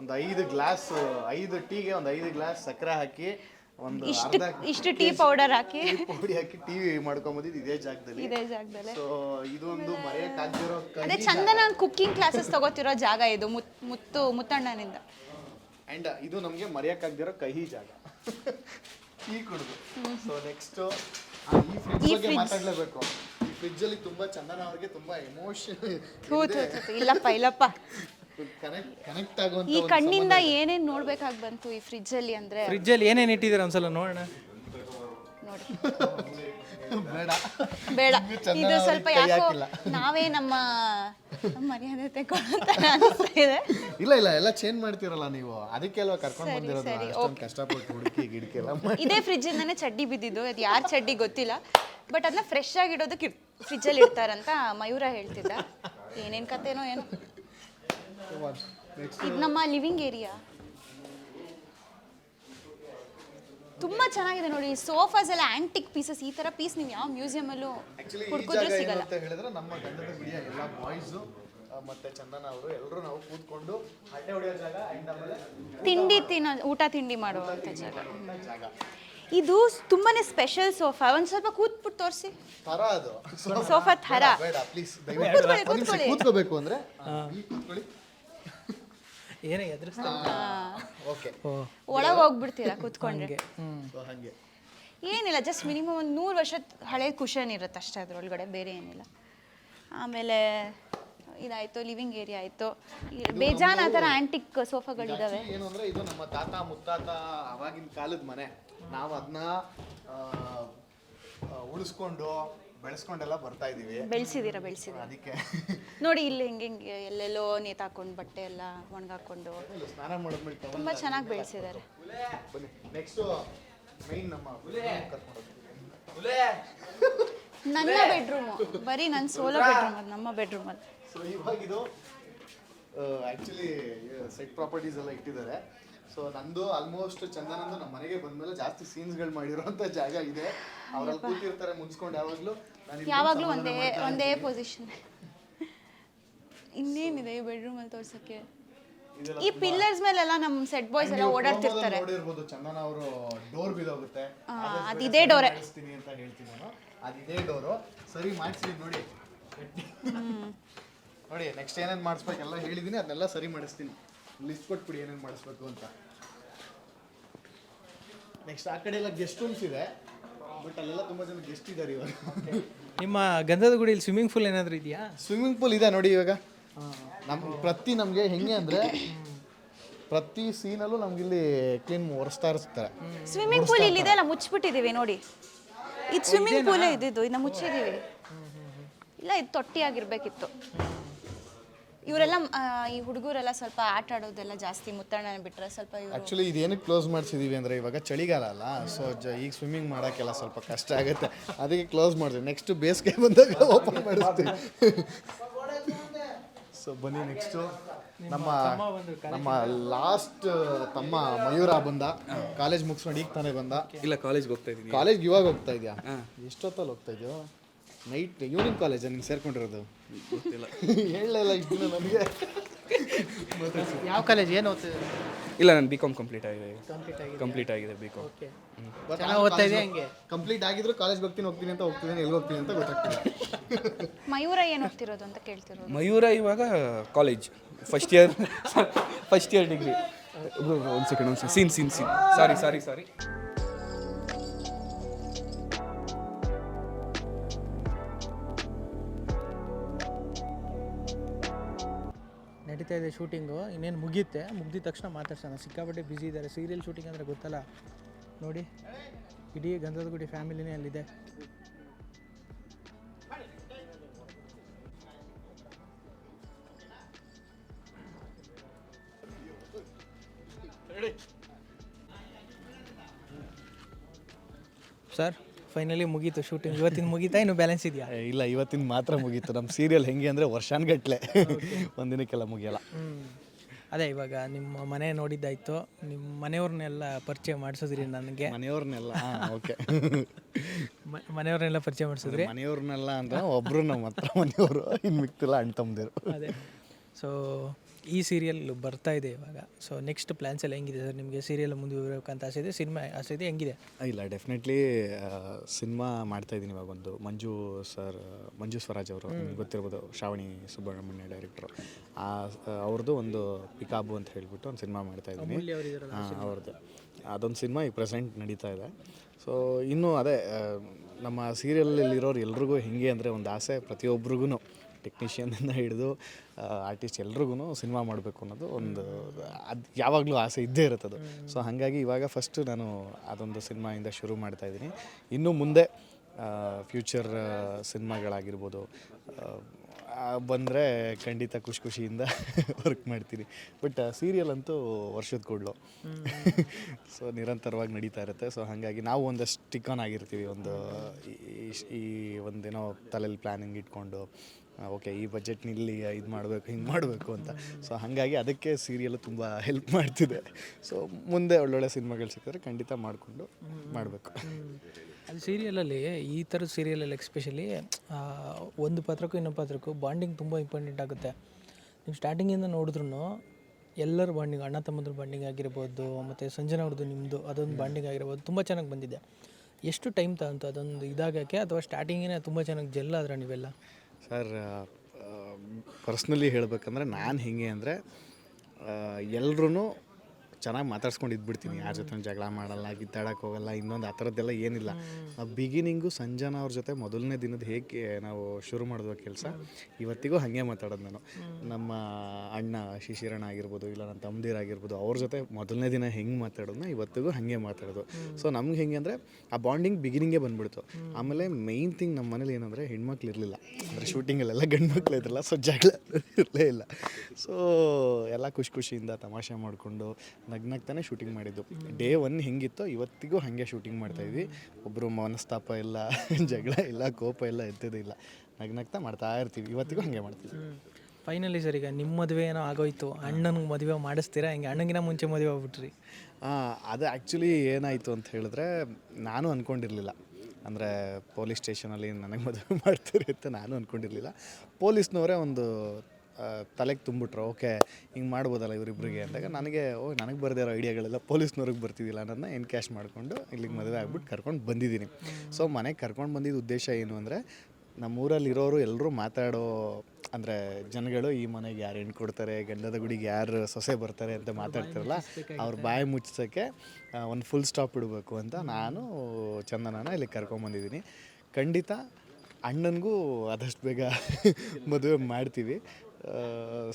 ಒಂದು ಐದು ಗ್ಲಾಸ್ ಐದು ಟೀಗೆ ಒಂದು ಐದು ಗ್ಲಾಸ್ ಸಕ್ಕರೆ ಹಾಕಿ ಒಂದು ಇಷ್ಟು ಇಷ್ಟು ಟೀ ಪೌಡರ್ ಹಾಕಿ. ಪೌಡಿ ಹಾಕಿ ಟೀ ಮಾಡ್ಕೊಂಬಂದಿದ್ದು ಇದೇ ಜಾಗದಲ್ಲಿ. ಇದೇ ಜಾಗದಲ್ಲಿ. ಸೊ ಇದೊಂದು ಮರೆಯಕ್ಕಾಗ್ದಿರೋ ಅದೇ ಚಂದನ ಕುಕ್ಕಿಂಗ್ ಕ್ಲಾಸಸ್ ತಗೋತಿರೋ ಜಾಗ ಇದು ಮುತ್ ಮುತ್ತು ಮುತ್ತಣ್ಣನಿಂದ. ಅಂಡ್ ಇದು ನಮಗೆ ಮರೆಯಕ್ಕಾಗ್ದಿರೋ ಕಹಿ ಜಾಗ. ಟೀ ಕುಡಿದು. ಸೊ ನೆಕ್ಸ್ಟ್ ಈ ಫ್ರಿಡ್ಜ್ ಈ ಬಗ್ಗೆ ಮಾತಾಡಲೇಬೇಕು. ಈ ಫ್ರಿಡ್ಜ್ ಅಲ್ಲಿ ತುಂಬಾ ಚಂದನ ಅವ್ರಿಗೆ ತುಂಬಾ ಎಮೋಷನ್ ಇಲ್ಲಪ್ಪ ಇಲ್ಲಪ್ಪ. ಕನೆಕ್ಟ್ ಕನೆಕ್ಟ್ ಆಗುವಂತ ಈ ಕಣ್ಣಿಂದ ಏನೇನ್ ನೋಡ್ಬೇಕಾಗಿ ಬಂತು ಈ ಫ್ರಿಡ್ಜ್ ಅಲ್ಲಿ ಅಂದ್ರೆ? ಫ್ರಿಜ್ಜಲ್ಲಿ ಏನೇನ್ ಇಟ್ಟಿದ್ದೀರಾ ಒಂದ್ಸಲ ನೋಡೋಣ. ನೋಡಿ. ಬೇಡ. ಬೇಡ. ಇದು ಸ್ವಲ್ಪ ಯಾಕೋ ನಾವೇ ನಮ್ಮ ಮರ್ಯಾದೆ ತಗೊಳ್ಳೋಂತ ಇದೆ. ಇಲ್ಲ ಇಲ್ಲ ಎಲ್ಲ ಚೇಂಜ್ ಮಾಡ್ತೀರಲ್ಲ ನೀವು. ಅದಕ್ಕೆ ಅಲ್ವಾ ಕರ್ಕೊಂಡು ಸರಿ, ಬಂದಿರೋದು ಸರಿ, ಅಷ್ಟೊಂದು ಕಷ್ಟಪಟ್ಟು ಹುಡುಕಿ ಗಿಡಕ್ಕೆ ಎಲ್ಲ ಇದೇ ಫ್ರಿಡ್ಜ್ ಇಂದಾನೆ ಚಡ್ಡಿ ಬಿದ್ದಿದ್ದು. ಅದು ಯಾರ ಚಡ್ಡಿ ಗೊತ್ತಿಲ್ಲ. ಬಟ್ ಅದನ್ನ ಫ್ರೆಶ್ ಆಗಿ ಇಡೋದಕ್ಕೆ ಫ್ರಿಡ್ಜಲ್ಲಿ ಇಡ್ತಾರಂತ ಮಯೂರ ಹೇಳ್ತಿದ್ದ. ಏನೇನ್ ಕತೆನೋ ಏನೋ. ಇದು ನಮ್ಮ ಲಿವಿಂಗ್ ಏರಿಯಾ ತುಂಬಾ ಚೆನ್ನಾಗಿದೆ ನೋಡಿ ಸೋಫಾಸ್ ಎಲ್ಲ ಆಂಟಿಕ್ ಪೀಸಸ್ ಈ ತರ ಪೀಸ್ ನೀವು ಯಾವ ಮ್ಯೂಸಿಯಂ ಅಲ್ಲೂ ಹುಡ್ಕಿದ್ರು ಸಿಗಲ್ಲ. ಅಂತ ಹೇಳಿದ್ರೆ ನಮ್ಮ ಗಂಧದ ಗುಡಿಯ ಎಲ್ಲ ಬಾಯ್ಸ್ ಮತ್ತೆ ಚಂದನ ಅವರು ಎಲ್ಲರೂ ನಾವು ಕೂತ್ಕೊಂಡು ಹಟ್ಟೆ ಹೊಡೆಯೋ ಜಾಗ ಅಂಡ್ ಆಮೇಲೆ ತಿಂಡಿ ತಿನ್ನೋ ಊಟ ತಿಂಡಿ ಮಾಡುವಂತ ಜಾಗ. ಜಾಗ. ಇದು ತುಂಬಾನೇ ಸ್ಪೆಷಲ್ ಸೋಫಾ ಒಂದ್ ಸ್ವಲ್ಪ ಕೂತ್ಬಿಟ್ಟು ತೋರಿಸಿ. ತರ ಅದು. ಸೋಫಾ ತರ. ಬೇಡ ಪ್ಲೀಸ್ ಕೂತ್ಕೊಳ್ಳಿ. ಕೂತ್ಕೋಬೇಕು ಅಂದ್ರೆ ಕೂತ್ಕೊಳ್ಳಿ. ಏನೇ ಎದುರಿಸ್ತಾ ಓಕೆ ಒಳಗೆ ಹೋಗ್ಬಿಡ್ತೀರಾ ಕೂತ್ಕೊಂಡ್ರೆ. ಸೊ ಹಾಗೆ. ಏನಿಲ್ಲ ಜಸ್ಟ್ ಮಿನಿಮಮ್ ಒಂದು ನೂರು ವರ್ಷದ ಹಳೆ ಕುಷನ್ ಇರುತ್ತೆ ಅಷ್ಟೇ ಅದ್ರೊಳಗಡೆ ಬೇರೆ ಏನಿಲ್ಲ. ಆಮೇಲೆ ಇದಾಯ್ತು ಲಿವಿಂಗ್ ಏರಿಯಾ ಆಯ್ತು. ಬೇಜಾನ್ ಆ ಥರ ಆ್ಯಂಟಿಕ್ ಸೋಫಾಗಳಿದಾವೆ. ಏನು ಅಂದ್ರೆ ಇದು ನಮ್ಮ ತಾತ ಮುತ್ತಾತ ಅವಾಗಿನ ಕಾಲದ ಮನೆ. ನಾವು ಅದನ್ನ ಉಳಿಸ್ಕೊಂಡು ಬೆಳೆಸ್ಕೊಂಡೆಲ್ಲ ಬರ್ತಾ ಇದೀವಿ. ಬೆಳೆಸಿದ್ದೀರಾ ಬೆಳ್ಸಿದ ಅದಕ್ಕೆ ನೋಡಿ ಇಲ್ಲಿ ಹಿಂಗೆ ಹಿಂಗೆ ಎಲ್ಲೆಲ್ಲೋ ನೇತಾಕೊಂಡು ಬಟ್ಟೆ ಎಲ್ಲ ಒಣಗಾಕೊಂಡು ಇಲ್ಲ, ಸ್ನಾನ ಮಾಡಿದ್ಮೇಲೆ towel ತುಂಬ ಚೆನ್ನಾಗಿ ಬೆಳೆಸಿದ್ದಾರೆ. ಬನ್ನಿ ನೆಕ್ಸ್ಟ್ ಮೈನ್ ನಮ್ಮ ಕರ್ಕೊಂಡು ಹೋಗ್ತೀವಿ. ನನ್ನ ಬೆಡ್ರೂಮು ಬರೀ ನನ್ನ ಸೋಲೋ ಬೆಡ್ರೂಮ್ ಅದು ನಮ್ಮ ಬೆಡ್ರೂಮಲ್ಲಿ ಸೊ ಇವಾಗ ಇದು ಆ್ಯಕ್ಚುಲಿ ಸೆಟ್ ಪ್ರಾಪರ್ಟೀಸ್ ಎಲ್ಲ ಇಟ್ಟಿದ್ದಾರೆ. ಸೊ ನಂದು ಆಲ್ಮೋಸ್ಟ್ ಚಂದನಂದು ನಮ್ಮ ಮನೆಗೆ ಬಂದ್ಮೇಲೆ ಜಾಸ್ತಿ ಸೀನ್ಸ್ಗಳು ಮಾಡಿರೋಂಥ ಜಾಗ ಇದೆ. ಅವ್ರಲ್ಲಿ ಕೂತಿರ್ತಾರೆ ಮುನ್ಸ್ಕೊಂಡು ಯಾವಾಗಲೂ. ಯಾವಾಗಲೂ ಒಂದೇ ಒಂದೇ ಪೊಸಿಷನ್ ಇನ್ನೇನಿದೆ ಈ ಬೆಡ್ರೂಮಲ್ಲಿ ತೋರ್ಸಕ್ಕೆ? ಈ ಪಿಲ್ಲರ್ಸ್ ಮೇಲೆಲ್ಲ ನಮ್ಮ ಸೆಟ್ ಬಾಯ್ಸ್ ಎಲ್ಲ ಓಡಾಡ್ತಿರ್ತಾರೆ. ನೋಡಿರ್ಬೋದು ಚಂದನ ಅವರು ಡೋರ್ ಬಿದ್ದೋಗುತ್ತೆ ಆ, ಅದೇ ಇದೇ ಡೋರೆ. ಅಂತ ಹೇಳ್ತೀನಿ ನಾನು. ಅದು ಇದೇ ಡೋರು ಸರಿ ಮಾಡಿಸ್ತೀನಿ ನೋಡಿ. ನೋಡಿ ನೆಕ್ಸ್ಟ್ ಏನೇನು ಮಾಡಿಸ್ಬೇಕು ಎಲ್ಲ ಹೇಳಿದ್ದೀನಿ ಅದನ್ನೆಲ್ಲ ಸರಿ ಮಾಡಿಸ್ತೀನಿ. ಲಿಸ್ಟ್ ಕೊಟ್ಬಿಡಿ ಏನೇನು ಮಾಡಿಸ್ಬೇಕು ಅಂತ. ನೆಕ್ಸ್ಟ್ ಆ ಕಡೆ ಎಲ್ಲ ಗೆಸ್ಟ್ ರೂಮ್ಸ್ ಇದೆ. ಬಟ್ ಅಲ್ಲೆಲ್ಲ ತುಂಬ ಜನ ಗೆಸ್ಟ್ ಇದ್ದಾರೆ ಇವಾಗ. ನಿಮ್ಮ ಗಂಧದ ಗುಡಿಯಲ್ಲಿ ಸ್ವಿಮ್ಮಿಂಗ್ ಪೂಲ್ ಏನಾದರೂ ಇದೆಯಾ? ಸ್ವಿಮ್ಮಿಂಗ್ ಪೂಲ್ ಇದೆ ನೋಡಿ ಇವಾಗ. ನಮ್ಮ ಪ್ರತಿ ನಮಗೆ ಹೆಂಗೆ ಅಂದರೆ ಪ್ರತಿ ಸೀನಲ್ಲೂ ನಮ್ಗಿಲ್ಲಿ ಕ್ಲೀನ್ ಒರೆಸ್ತಾ ಇರ್ತಾರೆ ಸ್ವಿಮ್ಮಿಂಗ್ ಪೂಲ್ ಇಲ್ಲಿದೆ ಅಲ್ಲ ಮುಚ್ಚಿಬಿಟ್ಟಿದ್ದೀವಿ ನೋಡಿ. ಇದು ಸ್ವಿಮ್ಮಿಂಗ್ ಪೂಲೇ ಇದ್ದಿದ್ದು ಇದನ್ನ ಮುಚ್ಚಿದ್ದೀವಿ ಇಲ್ಲ ಇದು ತೊಟ್ಟಿ ಆಗಿರ್ಬೇಕಿತ್ತು ಇವರೆಲ್ಲ ಈ ಹುಡುಗರೆಲ್ಲ ಸ್ವಲ್ಪ ಆಟ ಆಡೋದೆಲ್ಲ ಜಾಸ್ತಿ ಮುತ್ತಣ್ಣ ಬಿಟ್ರೆ ಸ್ವಲ್ಪ ಆಕ್ಚುಲಿ ಆ್ಯಕ್ಚುಲಿ ಇದು ಏನಕ್ಕೆ ಕ್ಲೋಸ್ ಮಾಡಿಸಿದೀವಿ ಅಂದರೆ ಇವಾಗ ಚಳಿಗಾಲ ಅಲ್ಲ ಸೊ ಜ ಈಗ ಸ್ವಿಮ್ಮಿಂಗ್ ಮಾಡೋಕ್ಕೆಲ್ಲ ಸ್ವಲ್ಪ ಕಷ್ಟ ಆಗುತ್ತೆ. ಅದಕ್ಕೆ ಕ್ಲೋಸ್ ಮಾಡಿದ್ವಿ ನೆಕ್ಸ್ಟ್ ಬೇಸಿಗೆ ಬಂದಾಗ ಓಪನ್ ಮಾಡಿಸ್ತೀವಿ. ಸೊ ಬನ್ನಿ ನೆಕ್ಸ್ಟು ನಮ್ಮ ನಮ್ಮ ಲಾಸ್ಟ್ ತಮ್ಮ ಮಯೂರ ಬಂದ. ಕಾಲೇಜ್ ಮುಗಿಸ್ಕೊಂಡು ಈಗ ತಾನೇ ಬಂದ. ಇಲ್ಲ ಕಾಲೇಜ್ಗೆ ಹೋಗ್ತಾ ಇದ್ದೀನಿ. ಕಾಲೇಜ್ಗೆ ಇವಾಗ ಹೋಗ್ತಾ ಇದೆಯಾ? ಎಷ್ಟೊತ್ತಲ್ಲಿ ಹೋಗ್ತಾ ಇದೆಯೋ? ನೈಟ್ ಯೂನಿಯನ್ ಕಾಲೇಜ್ ನೀನು ಸೇರ್ಕೊಂಡಿರೋದು? ಗೊತ್ತಿಲ್ಲ. ಹೇಳಲಿಲ್ಲ ಇಷ್ಟು ದಿನ ನನಗೆ. ಯಾವ ಕಾಲೇಜ್ ಏನು ಇಲ್ಲ ನಾನು ಬಿ ಕಾಮ್ ಕಂಪ್ಲೀಟ್ ಆಗಿದೆ. ಕಂಪ್ಲೀಟ್ ಆಗಿದೆ. ಬಿ ಕಾಮ್ ಚೆನ್ನಾಗಿ ಓದ್ತಾ ಇದೆಯಾ ಹೆಂಗೆ? ಕಂಪ್ಲೀಟ್ ಆಗಿದ್ರು ಕಾಲೇಜ್ ಹೋಗ್ತೀನಿ ಹೋಗ್ತೀನಿ ಅಂತ ಹೋಗ್ತೀನಿ ಎಲ್ಲಿ ಹೋಗ್ತೀನಿ ಅಂತ ಗೊತ್ತಾಗ್ತಿಲ್ಲ. ಮಯೂರ ಏನು ಹೋಗ್ತಿರೋದು ಅಂತ ಕೇಳ್ತಿರೋದು. ಮಯೂರ ಇವಾಗ college first year first year degree ಒಂದು ಸೆಕೆಂಡ್ ಒಂದು scene scene scene sorry sorry sorry ಇದೆ ಶೂಟಿಂಗು ಇನ್ನೇನು ಮುಗಿಯುತ್ತೆ ಮುಗಿದ ತಕ್ಷಣ ಮಾತಾಡ್ಸೋಣ. ಸಿಕ್ಕಾಪಟ್ಟೆ ಬ್ಯುಸಿ ಇದ್ದಾರೆ. ಸೀರಿಯಲ್ ಶೂಟಿಂಗ್ ಅಂದರೆ ಗೊತ್ತಲ್ಲ. ನೋಡಿ ಇಡೀ ಗಂಧದ ಗುಡಿ ಫ್ಯಾಮಿಲಿನೇ ಅಲ್ಲಿದೆ. ಸರ್ ಫೈನಲಿ ಮುಗೀತು ಶೂಟಿಂಗ್ ಇವತ್ತಿನ ಮುಗೀತಾ ಇನ್ನು ಬ್ಯಾಲೆನ್ಸ್ ಇದೆಯಾ? ಏ, ಇಲ್ಲ ಇವತ್ತಿನ ಮಾತ್ರ ಮುಗೀತು. ನಮ್ಮ ಸೀರಿಯಲ್ ಹೆಂಗೆ ಅಂದರೆ ವರ್ಷಾನ್ಗಟ್ಲೆ ಒಂದಿನಕ್ಕೆಲ್ಲ ಮುಗಿಯಲ್ಲ. ಅದೇ ಇವಾಗ ನಿಮ್ಮ ಮನೆ ನೋಡಿದ್ದಾಯ್ತು. ನಿಮ್ಮ ಮನೆಯವ್ರನ್ನೆಲ್ಲ ಪರಿಚಯ ಮಾಡಿಸಿದ್ರಿ ನನಗೆ. ಮನೆಯವ್ರನ್ನೆಲ್ಲ ಓಕೆ ಮ- ಮನೆಯವ್ರನ್ನೆಲ್ಲ ಪರಿಚಯ ಮಾಡಿಸಿದ್ರಿ? ಮನೆಯವ್ರನ್ನೆಲ್ಲ ಅಂದ್ರೆ ಒಬ್ಬರು ನಮ್ಮ ಹತ್ರ ಮನೆಯವರು ಇನ್ನು ಮಿಕ್ತಿಲ್ಲ ಅಣ್ಣ ತಮ್ಮದಿರು. ಅದೇ. ಸೊ ಈ ಸೀರಿಯಲ್ ಬರ್ತಾ ಇದೆ ಇವಾಗ. ಸೊ ನೆಕ್ಸ್ಟ್ ಪ್ಲಾನ್ಸ್ ಎಲ್ಲ ಹೆಂಗಿದೆ ಸರ್? ನಿಮಗೆ ಸೀರಿಯಲ್ ಮುಂದುವರಿಬೇಕಂತ ಆಸೆ ಇದೆ ಸಿನಿಮಾ ಆಸೆ ಇದೆ ಹೆಂಗಿದೆ? ಇಲ್ಲ ಡೆಫಿನೆಟ್ಲಿ ಸಿನಿಮಾ ಮಾಡ್ತಾ ಇದ್ದೀನಿ ಇವಾಗ ಒಂದು. ಮಂಜು ಸರ್ ಮಂಜು ಸ್ವರಾಜ್ ಅವರು ನಿಮ್ಗೆ ಗೊತ್ತಿರ್ಬೋದು ಶ್ರಾವಣಿ ಸುಬ್ರಹ್ಮಣ್ಯ ಡೈರೆಕ್ಟ್ರು ಆ ಅವ್ರದ್ದು ಒಂದು ಪಿಕಾಬು ಅಂತ ಹೇಳಿಬಿಟ್ಟು ಒಂದು ಸಿನಿಮಾ ಮಾಡ್ತಾ ಇದ್ದೀನಿ. ಅವ್ರದ್ದು. ಅದೊಂದು ಸಿನಿಮಾ ಈಗ ಪ್ರೆಸೆಂಟ್ ನಡೀತಾ ಇದೆ. ಸೊ ಇನ್ನೂ ಅದೇ ನಮ್ಮ ಸೀರಿಯಲಲ್ಲಿರೋರು ಎಲ್ರಿಗೂ ಹೆಂಗೆ ಅಂದರೆ ಒಂದು ಆಸೆ ಪ್ರತಿಯೊಬ್ರಿಗೂ ಟೆಕ್ನಿಷಿಯನ್ನಿಂದ ಹಿಡಿದು ಆರ್ಟಿಸ್ಟ್ ಎಲ್ರಿಗೂ ಸಿನಿಮಾ ಮಾಡಬೇಕು ಅನ್ನೋದು ಒಂದು ಅದು ಯಾವಾಗಲೂ ಆಸೆ ಇದ್ದೇ ಇರುತ್ತದು. ಸೊ ಹಾಗಾಗಿ ಇವಾಗ ಫಸ್ಟ್ ನಾನು ಅದೊಂದು ಸಿನಿಮಾಯಿಂದ ಶುರು ಮಾಡ್ತಾ ಇದ್ದೀನಿ. ಇನ್ನು ಮುಂದೆ ಫ್ಯೂಚರ್ ಸಿನಿಮಾಗಳಾಗಿರ್ಬೋದು ಬಂದರೆ ಖಂಡಿತ ಖುಷಿ ಖುಷಿಯಿಂದ ವರ್ಕ್ ಮಾಡ್ತೀನಿ. ಬಟ್ ಸೀರಿಯಲ್ ಅಂತೂ ವರ್ಷದ ಕೂಡಲು. ಸೊ ನಿರಂತರವಾಗಿ ನಡೀತಾ ಇರುತ್ತೆ. ಸೊ ಹಾಗಾಗಿ ನಾವು ಒಂದಷ್ಟು ಸ್ಟಿಕ್ ಆನ್ ಆಗಿರ್ತೀವಿ. ಒಂದು ಈ- ಈ ಒಂದೇನೋ ತಲೆಯಲ್ಲಿ ಪ್ಲ್ಯಾನಿಂಗ್ ಇಟ್ಕೊಂಡು ಓಕೆ ಈ ಬಜೆಟ್ನಲ್ಲಿ ಇದು ಮಾಡಬೇಕು ಹಿಂಗೆ ಮಾಡಬೇಕು ಅಂತ. ಸೊ ಹಾಗಾಗಿ ಅದಕ್ಕೆ ಸೀರಿಯಲ್ ತುಂಬ ಹೆಲ್ಪ್ ಮಾಡ್ತಿದೆ. ಸೊ ಮುಂದೆ ಒಳ್ಳೊಳ್ಳೆ ಸಿನಿಮಾಗಳು ಸಿಕ್ಕಿದ್ರೆ ಖಂಡಿತ ಮಾಡಿಕೊಂಡು ಮಾಡಬೇಕು. ಅದು ಸೀರಿಯಲಲ್ಲಿ ಈ ಥರದ ಸೀರಿಯಲಲ್ಲಿ ಎಕ್ಸ್ಪೆಷಲಿ ಒಂದು ಪಾತ್ರಕ್ಕೂ ಇನ್ನೊಂದು ಪಾತ್ರಕ್ಕೂ ಬಾಂಡಿಂಗ್ ತುಂಬ ಇಂಪಾರ್ಟೆಂಟ್ ಆಗುತ್ತೆ. ನೀವು ಸ್ಟಾರ್ಟಿಂಗಿಂದ ನೋಡಿದ್ರು ಎಲ್ಲರ ಬಾಂಡಿಂಗ್ ಅಣ್ಣ ತಮ್ಮದ್ರ ಬಾಂಡಿಂಗ್ ಆಗಿರ್ಬೋದು ಮತ್ತು ಸಂಜನಾ ಅವ್ರದ್ದು ನಿಮ್ಮದು ಅದೊಂದು ಬಾಂಡಿಂಗ್ ಆಗಿರ್ಬೋದು ತುಂಬ ಚೆನ್ನಾಗಿ ಬಂದಿದೆ. ಎಷ್ಟು ಟೈಮ್ ತಗೊಂತು ಅದೊಂದು ಇದಾಗಕ್ಕೆ ಅಥವಾ ಸ್ಟಾರ್ಟಿಂಗಿನೇ ತುಂಬ ಚೆನ್ನಾಗಿ ಜೆಲ್ ಆದ್ರೆ ನೀವೆಲ್ಲ? ಸರ್ ಪರ್ಸ್ನಲಿ ಹೇಳಬೇಕಂದ್ರೆ ನಾನು ಹೇಗೆ ಅಂದರೆ ಎಲ್ರೂ ಚೆನ್ನಾಗಿ ಮಾತಾಡ್ಸ್ಕೊಂಡು ಇದ್ಬಿಡ್ತೀನಿ ಯಾರ ಜೊತೆ ಜಗಳ ಮಾಡಲ್ಲ ಗಿದ್ದಾಡಕ್ಕೆ ಹೋಗಲ್ಲ, ಇನ್ನೊಂದು ಆ ಥರದ್ದೆಲ್ಲ ಏನಿಲ್ಲ. ಬಿಗಿನಿಂಗು ಸಂಜನಾ ಅವ್ರ ಜೊತೆ ಮೊದಲನೇ ದಿನದ ಹೇಗೆ ನಾವು ಶುರು ಮಾಡಿದ್ವ ಕೆಲಸ, ಇವತ್ತಿಗೂ ಹಾಗೆ ಮಾತಾಡೋದು ನಾನು. ನಮ್ಮ ಅಣ್ಣ ಶಿಶಿರಣ್ಣ ಆಗಿರ್ಬೋದು, ಇಲ್ಲ ನನ್ನ ತಮ್ಮದಿರು ಆಗಿರ್ಬೋದು, ಅವ್ರ ಜೊತೆ ಮೊದಲನೇ ದಿನ ಹೆಂಗೆ ಮಾತಾಡೋದನ್ನ ಇವತ್ತಿಗೂ ಹಾಗೆ ಮಾತಾಡೋದು. ಸೊ ನಮ್ಗೆ ಹೆಂಗೆ ಅಂದರೆ ಆ ಬಾಂಡಿಂಗ್ ಬಿಗಿನಿಂಗೇ ಬಂದ್ಬಿಡ್ತು. ಆಮೇಲೆ ಮೈನ್ ಥಿಂಗ್ ನಮ್ಮ ಮನೇಲಿ ಏನಂದರೆ ಹೆಣ್ಮಕ್ಳು ಇರಲಿಲ್ಲ ಅಂದರೆ ಶೂಟಿಂಗಲ್ಲೆಲ್ಲ ಗಂಡು ಮಕ್ಳು ಇದ್ರಲ್ಲ ಸೊ ಜಗಳ ಇರಲೇ ಇಲ್ಲ. ಸೊ ಎಲ್ಲ ಖುಷಿ ಖುಷಿಯಿಂದ ತಮಾಷೆ ಮಾಡಿಕೊಂಡು ನಗ್ನಗ್ತಾನೆ ಶೂಟಿಂಗ್ ಮಾಡಿದ್ದು. ಡೇ ಒನ್ ಹೆಂಗಿತ್ತೋ ಇವತ್ತಿಗೂ ಹಾಗೆ ಶೂಟಿಂಗ್ ಮಾಡ್ತಾಯಿದ್ವಿ ಒಬ್ಬರು ಮನಸ್ತಾಪ ಇಲ್ಲ ಜಗಳ ಇಲ್ಲ ಕೋಪ ಇಲ್ಲ ಎತ್ತದಿಲ್ಲ ಇಲ್ಲ. ನಗ್ನಗ್ತಾ ಮಾಡ್ತಾ ಇರ್ತೀವಿ. ಇವತ್ತಿಗೂ ಹಾಗೆ ಮಾಡ್ತೀವಿ. ಫೈನಲಿ ಸರ್ ಈಗ ನಿಮ್ಮ ಮದುವೆ ಏನೋ ಆಗೋಯ್ತು. ಅಣ್ಣನಿಗೆ ಮದುವೆ ಮಾಡಿಸ್ತೀರಾ? ಹಿಂಗೆ ಅಣ್ಣಗಿನ ಮುಂಚೆ ಮದುವೆ ಆಗ್ಬಿಟ್ರಿ. ಅದು ಆ್ಯಕ್ಚುಲಿ ಏನಾಯಿತು ಅಂತ ಹೇಳಿದ್ರೆ ನಾನು ಅಂದ್ಕೊಂಡಿರಲಿಲ್ಲ ಅಂದರೆ ಪೊಲೀಸ್ ಸ್ಟೇಷನಲ್ಲಿ ನನಗೆ ಮದುವೆ ಮಾಡ್ತಾರೆ ಅಂತ ನಾನು ಅಂದ್ಕೊಂಡಿರಲಿಲ್ಲ ಪೊಲೀಸ್ನವರೇ ಒಂದು ತಲೆಗೆ ತುಂಬಿಟ್ರು. ಓಕೆ, ಹಿಂಗೆ ಮಾಡ್ಬೋದಲ್ಲ ಇವರಿಬ್ಬರಿಗೆ ಅಂದಾಗ ನನಗೆ, ಓ, ನನಗೆ ಬರದೇ ಇರೋ ಐಡಿಯಾಗಳೆಲ್ಲ ಪೊಲೀಸ್ನವ್ರಿಗೆ ಬರ್ತಿದ್ದಿಲ್ಲ ನನ್ನ ಎನ್ ಕ್ಯಾಶ್ ಮಾಡಿಕೊಂಡು ಇಲ್ಲಿಗೆ ಮದುವೆ ಆಗ್ಬಿಟ್ಟು ಕರ್ಕೊಂಡು ಬಂದಿದ್ದೀನಿ. ಸೊ ಮನೆಗೆ ಕರ್ಕೊಂಡು ಬಂದಿದ್ದ ಉದ್ದೇಶ ಏನು ಅಂದರೆ, ನಮ್ಮೂರಲ್ಲಿರೋರು ಎಲ್ಲರೂ ಮಾತಾಡೋ, ಅಂದರೆ ಜನಗಳು ಈ ಮನೆಗೆ ಯಾರು ಹೆಣ್ಣು ಕೊಡ್ತಾರೆ, ಗಂಡದ ಗುಡಿಗೆ ಯಾರು ಸೊಸೆ ಬರ್ತಾರೆ ಅಂತ ಮಾತಾಡ್ತಾರಲ್ಲ, ಅವ್ರ ಬಾಯಿ ಮುಚ್ಚಿಸೋಕ್ಕೆ ಒಂದು ಫುಲ್ ಸ್ಟಾಪ್ ಇಡಬೇಕು ಅಂತ ನಾನು ಚಂದನನ ಇಲ್ಲಿ ಕರ್ಕೊಂಬಂದಿದ್ದೀನಿ ಖಂಡಿತ ಅಣ್ಣನಿಗೂ ಆದಷ್ಟು ಬೇಗ ಮದುವೆ ಮಾಡ್ತೀವಿ.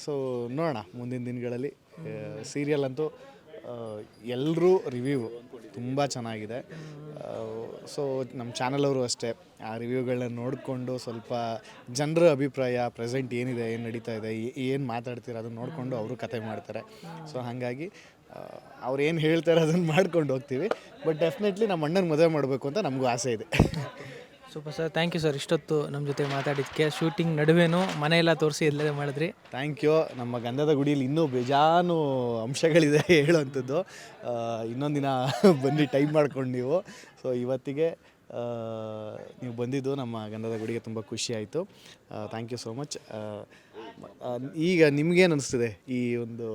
ಸೊ ನೋಡೋಣ ಮುಂದಿನ ದಿನಗಳಲ್ಲಿ. ಸೀರಿಯಲ್ ಅಂತೂ ಎಲ್ಲರೂ ರಿವ್ಯೂ ತುಂಬ ಚೆನ್ನಾಗಿದೆ. ಸೊ ನಮ್ಮ ಚಾನಲವರು ಅಷ್ಟೇ. ಆ ರಿವ್ಯೂಗಳನ್ನ ನೋಡಿಕೊಂಡು ಸ್ವಲ್ಪ ಜನರ ಅಭಿಪ್ರಾಯ ಪ್ರೆಸೆಂಟ್ ಏನಿದೆ, ಏನು ನಡೀತಾ ಇದೆ ಏನು ಮಾತಾಡ್ತೀರ ಅದನ್ನು ನೋಡಿಕೊಂಡು ಅವರು ಕತೆ ಮಾಡ್ತಾರೆ. ಸೊ ಹಾಗಾಗಿ ಅವ್ರು ಏನು ಹೇಳ್ತಾರೆ ಅದನ್ನು ಮಾಡ್ಕೊಂಡು ಹೋಗ್ತೀವಿ. ಬಟ್ ಡೆಫಿನೆಟ್ಲಿ ನಮ್ಮ ಅಣ್ಣನ ಮದುವೆ ಮಾಡಬೇಕು ಅಂತ ನಮಗೂ ಆಸೆ ಇದೆ. Super sir thank you sir ಇಷ್ಟೊತ್ತು ನಮ್ಮ ಜೊತೆ ಮಾತಾಡಿದ್ದಕ್ಕೆ ಶೂಟಿಂಗ್ ನಡುವೆನೂ ಮನೆಯೆಲ್ಲ ತೋರಿಸಿ ಎಲ್ಲೇ ಮಾಡಿದ್ರಿ. ಥ್ಯಾಂಕ್ ಯು ನಮ್ಮ ಗಂಧದ ಗುಡಿಯಲ್ಲಿ ಇನ್ನೂ ಬೇಜಾನು ಅಂಶಗಳಿದೆ ಹೇಳುವಂಥದ್ದು. ಇನ್ನೊಂದಿನ ಇನ್ನೊಂದು ದಿನ ಬನ್ನಿ ಟೈಮ್ ಮಾಡ್ಕೊಂಡು ನೀವು. ಸೊ ಇವತ್ತಿಗೆ ನೀವು ಬಂದಿದ್ದು ನಮ್ಮ ಗಂಧದ ಗುಡಿಗೆ ತುಂಬ ಖುಷಿ ಆಯಿತು. ಥ್ಯಾಂಕ್ ಯು ಸೋ ಮಚ್ ಈಗ ನಿಮ್ಗೇನು ಅನಿಸ್ತಿದೆ? ಈ ಒಂದು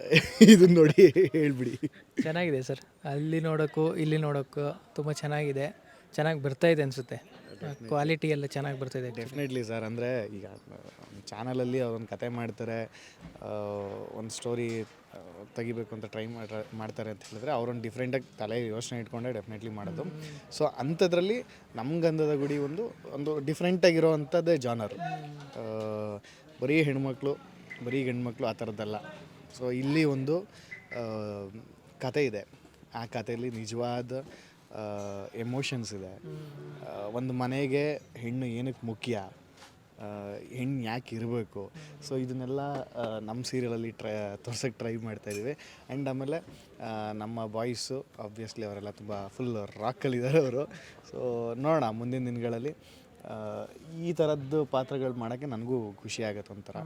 ಇದನ್ನ ನೋಡಿ ಹೇಳ್ಬಿಡಿ. ಚೆನ್ನಾಗಿದೆ ಸರ್. ಅಲ್ಲಿ ನೋಡೋಕ್ಕೂ ಇಲ್ಲಿ ನೋಡೋಕ್ಕೂ ತುಂಬ ಚೆನ್ನಾಗಿದೆ. ಚೆನ್ನಾಗಿ ಬರ್ತಾ ಇದೆ ಅನಿಸುತ್ತೆ. ಕ್ವಾಲಿಟಿ ಎಲ್ಲ ಚೆನ್ನಾಗಿ ಬರ್ತಾ ಇದೆ ಡೆಫಿನೆಟ್ಲಿ ಸರ್ ಅಂದರೆ ಈಗ ಚಾನಲಲ್ಲಿ ಅವ್ರೊಂದು ಕತೆ ಮಾಡ್ತಾರೆ ಒಂದು ಸ್ಟೋರಿ ತೆಗಿಬೇಕು ಅಂತ ಟ್ರೈ ಮಾಡ್ತಾರೆ ಅಂತ ಹೇಳಿದ್ರೆ ಅವರೊಂದು ಡಿಫ್ರೆಂಟಾಗಿ ತಲೆ ಯೋಚನೆ ಇಟ್ಕೊಂಡೆ ಡೆಫಿನೆಟ್ಲಿ ಮಾಡೋದು. ಸೊ ಅಂಥದ್ರಲ್ಲಿ ನಮ್ಗಂಧದ ಗುಡಿ ಒಂದು ಒಂದು ಡಿಫ್ರೆಂಟಾಗಿರೋ ಅಂಥದ್ದೇ ಜಾನರ್ ಬರೀ ಹೆಣ್ಮಕ್ಳು, ಬರೀ ಗಂಡ್ಮಕ್ಳು ಆ ಥರದ್ದಲ್ಲ ಸೊ ಇಲ್ಲಿ ಒಂದು ಕತೆ ಇದೆ. ಆ ಕಥೆಯಲ್ಲಿ ನಿಜವಾದ ಎಮೋಷನ್ಸ್ ಇದೆ. ಒಂದು ಮನೆಗೆ ಹೆಣ್ಣು ಏನಕ್ಕೆ ಮುಖ್ಯ? ಹೆಣ್ಣು ಯಾಕೆ ಇರಬೇಕು? ಸೊ ಇದನ್ನೆಲ್ಲ ನಮ್ಮ ಸೀರಿಯಲಲ್ಲಿ ಟ್ರೈ ತೋರ್ಸೋಕ್ಕೆ ಟ್ರೈ ಮಾಡ್ತಾಯಿದ್ದೀವಿ ಆ್ಯಂಡ್ ಆಮೇಲೆ ನಮ್ಮ ಬಾಯ್ಸು ಆಬ್ವಿಯಸ್ಲಿ ಅವರೆಲ್ಲ ತುಂಬ ಫುಲ್ ರಾಕಲ್ಲಿದ್ದಾರೆ ಅವರು. ಸೊ ನೋಡೋಣ ಮುಂದಿನ ದಿನಗಳಲ್ಲಿ. ಈ ಥರದ್ದು ಪಾತ್ರಗಳು ಮಾಡೋಕ್ಕೆ ನನಗೂ ಖುಷಿ ಆಗುತ್ತೆ ಒಂಥರ.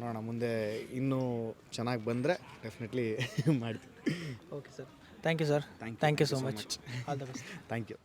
ನೋಡೋಣ ಮುಂದೆ ಇನ್ನೂ ಚೆನ್ನಾಗಿ ಬಂದರೆ ಡೆಫಿನೆಟ್ಲಿ ಮಾಡ್ತೀನಿ. Okay sir thank you sir. Thank you, so, much. all the best. Thank you.